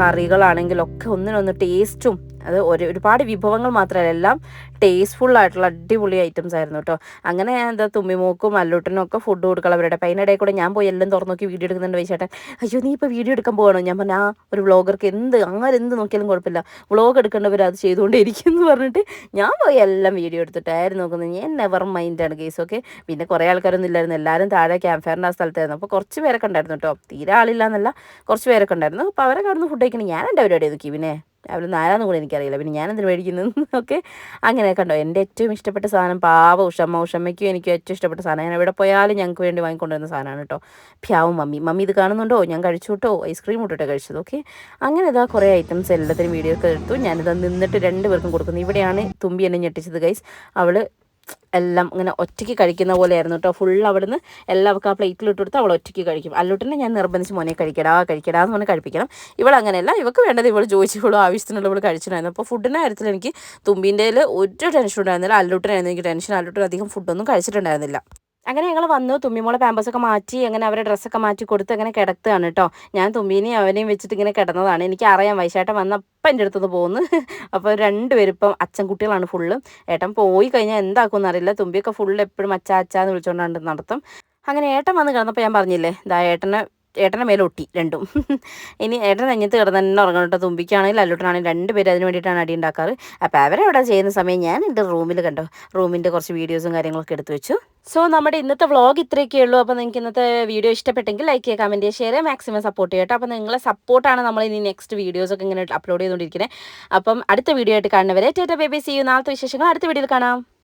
കറികളാണെങ്കിലൊക്കെ ഒന്നിനൊന്ന് ടേസ്റ്റും അത് ഒരു ഒരുപാട് വിഭവങ്ങൾ മാത്രമല്ല എല്ലാം ടേസ്റ്റ്ഫുൾ ആയിട്ടുള്ള അടിപൊളി ഐറ്റംസ് ആയിരുന്നു കേട്ടോ അങ്ങനെ എന്താ തുമ്മിമോക്കും അല്ലൂട്ടനും ഒക്കെ ഫുഡ് കൊടുക്കണം അവരുടെ. അപ്പം അതിനിടയിൽ കൂടെ ഞാൻ പോയി എല്ലാം തുറന്നു നോക്കി വീഡിയോ എടുക്കുന്നുണ്ട് വൈചേട്ടൻ അയ്യോ നീ ഇപ്പോൾ വീഡിയോ എടുക്കാൻ പോകണോ ഞാൻ പറഞ്ഞാൽ ആ ഒരു വ്ളോഗർക്ക് എന്ത് അങ്ങനെ എന്ത് നോക്കിയാലും കുഴപ്പമില്ല. വ്ളോഗ് എടുക്കേണ്ടവർ അത് ചെയ്തുകൊണ്ടിരിക്കും എന്ന് പറഞ്ഞിട്ട് ഞാൻ പോയി എല്ലാം വീഡിയോ എടുത്തിട്ടായിരുന്നു നോക്കുന്നത്. ഞാൻ നെവർ മൈൻഡാണ് കേസ് ഓക്കെ പിന്നെ കുറേ ആൾക്കാരൊന്നും ഇല്ലായിരുന്നു. എല്ലാവരും താഴെ ക്യാമ്പ് ഫയറിന്റെ ആ സ്ഥലത്തായിരുന്നു. അപ്പോൾ കുറച്ച് പേരൊക്കെ ഉണ്ടായിരുന്നു കേട്ടോ തീരെ ആളില്ല എന്നല്ല കുറച്ച് പേരൊക്കെ ഉണ്ടായിരുന്നു. അപ്പോൾ അവരെ അവിടുന്ന് ഫുഡ് കഴിക്കണം. ഞാൻ എന്റെ പരിപാടി നോക്കി പിന്നെ? രാവിലെ നാലാന്ന് കൂടെ എനിക്കറിയില്ല. പിന്നെ ഞാൻ എന്തിനു മേടിക്കുന്നത് ഓക്കെ അങ്ങനെ കണ്ടോ. എന്റെ ഏറ്റവും ഇഷ്ടപ്പെട്ട സാധനം പാവ ഉഷമ്മ. ഉഷമ്മയ്ക്കും എനിക്കും ഏറ്റവും ഇഷ്ടപ്പെട്ട സാധനം. ഞാൻ എവിടെ പോയാലും ഞങ്ങൾക്ക് വേണ്ടി വാങ്ങിക്കൊണ്ടുവരുന്ന സാധനമാണ് കേട്ടോ. ഭ്യാവും മമ്മി. മമ്മി ഇത് കാണുന്നുണ്ടോ? ഞാൻ കഴിച്ചു കേട്ടോ ഐസ്ക്രീം ഇട്ടിട്ട് കഴിച്ചത്. ഓക്കെ. അങ്ങനെ ഇതാ കുറേ ഐറ്റംസ് എല്ലാത്തിനും വീഡിയോ ഒക്കെ എടുത്തു. ഞാനിത് നിന്നിട്ട് രണ്ട് പേർക്കും കൊടുക്കുന്നു. ഇവിടെയാണ് തുമ്പി എന്നെ ഞെട്ടിച്ചത് ഗൈസ് അവൾ എല്ലാം ഇങ്ങനെ ഒറ്റയ്ക്ക് കഴിക്കുന്ന പോലെയായിരുന്നു കേട്ടോ. ഫുൾ അവിടുന്ന് എല്ലാം അവൾക്ക് ആ പ്ലേറ്റിൽ ഇട്ട് കൊടുത്ത് അവൾ ഒറ്റയ്ക്ക് കഴിക്കും. അല്ലോട്ടിനെ ഞാൻ നിർബന്ധിച്ച് മോനെ കഴിക്കടാ കഴിക്കടാ എന്ന് പറഞ്ഞ് കഴിപ്പിക്കണം. ഇവൾ അങ്ങനെയല്ല. ഇവൾക്ക് വേണ്ടത് ഇവൾ ചോദിച്ചോളൂ ആവശ്യത്തിനുള്ള ഇവൾ കഴിച്ചിട്ടുണ്ടായിരുന്നു. അപ്പോൾ ഫുഡിന്റെ കാര്യത്തിൽ എനിക്ക് തുമ്പിന്റെ ഒരു ടെൻഷൻ ഉണ്ടായിരുന്നില്ല. അല്ലൂട്ടിനായിരുന്നു എനിക്ക് ടെൻഷൻ അല്ലൂട്ടിന് അധികം ഫുഡൊന്നും കഴിച്ചിട്ടുണ്ടായിരുന്നില്ല. അങ്ങനെ ഞങ്ങൾ വന്നു. തുമ്മിമോളെ പാമ്പസൊക്കെ മാറ്റി അങ്ങനെ അവരെ ഡ്രസ്സൊക്കെ മാറ്റി കൊടുത്ത് അങ്ങനെ കിടത്തുകയാണ് കേട്ടോ. ഞാൻ തുമ്മീനെയും അവനെയും വെച്ചിട്ട് ഇങ്ങനെ കിടന്നതാണ്. എനിക്ക് അറിയാം വൈശേട്ടൻ വന്നപ്പം എന്റെ അടുത്തുനിന്ന് പോകുന്നു അപ്പോൾ രണ്ടുപേരും ഇപ്പം അച്ഛൻ കുട്ടികളാണ് ഫുള്ള് ഏട്ടൻ പോയി കഴിഞ്ഞാൽ എന്താക്കുമെന്ന് അറിയില്ല. തുമ്പിയൊക്കെ ഫുള്ള് എപ്പോഴും അച്ഛാ അച്ഛാന്ന് വിളിച്ചുകൊണ്ടാണ് നടത്തും. അങ്ങനെ ഏട്ടൻ വന്ന് കിടന്നപ്പോൾ ഞാൻ പറഞ്ഞില്ലേ ഇതാ ഏട്ടനെ ഏട്ടനെ മേലെ ഒട്ടി രണ്ടും. ഇനി ഏട്ടൻ നെഞ്ഞത്ത് കിടന്ന് തന്നെ ഉറങ്ങണം കേട്ടോ. തുമ്പിക്കാണെങ്കിലും രണ്ട് പേര് അതിന് വേണ്ടിയിട്ടാണ് അടി ഉണ്ടാക്കാറ്. അപ്പോൾ അവരവിടെ ചെയ്യുന്ന സമയം ഞാൻ എന്റെ റൂമിൽ കണ്ടോ. റൂമിന്റെ കുറച്ച് വീഡിയോസും കാര്യങ്ങളൊക്കെ എടുത്തു വെച്ചു. സോ നമ്മുടെ ഇന്നത്തെ വ്ളോഗ് ഇത്രയൊക്കെ ഉള്ളൂ. അപ്പോൾ നിങ്ങൾക്ക് ഇന്നത്തെ വീഡിയോ ഇഷ്ടപ്പെട്ടെങ്കിൽ ലൈക്ക് ചെയ്യുക കമന്റ് ചെയ്യുക ഷെയർ മാക്സിമം സപ്പോർട്ട് ചെയ്യട്ടോ അപ്പോൾ നിങ്ങളെ സപ്പോർട്ടാണ് നമ്മൾ ഇനി നെക്സ്റ്റ് വീഡിയോസൊക്കെ ഇങ്ങനെ അപ്ലോഡ് ചെയ്തുകൊണ്ടിരിക്കുന്നത്. അപ്പം അടുത്ത വീഡിയോ ആയിട്ട് കാണുന്നവരെ ടേറ്റ ബേബി സി യു നാളത്തെ വിശേഷങ്ങൾ അടുത്ത വീഡിയോയിൽ കാണാം.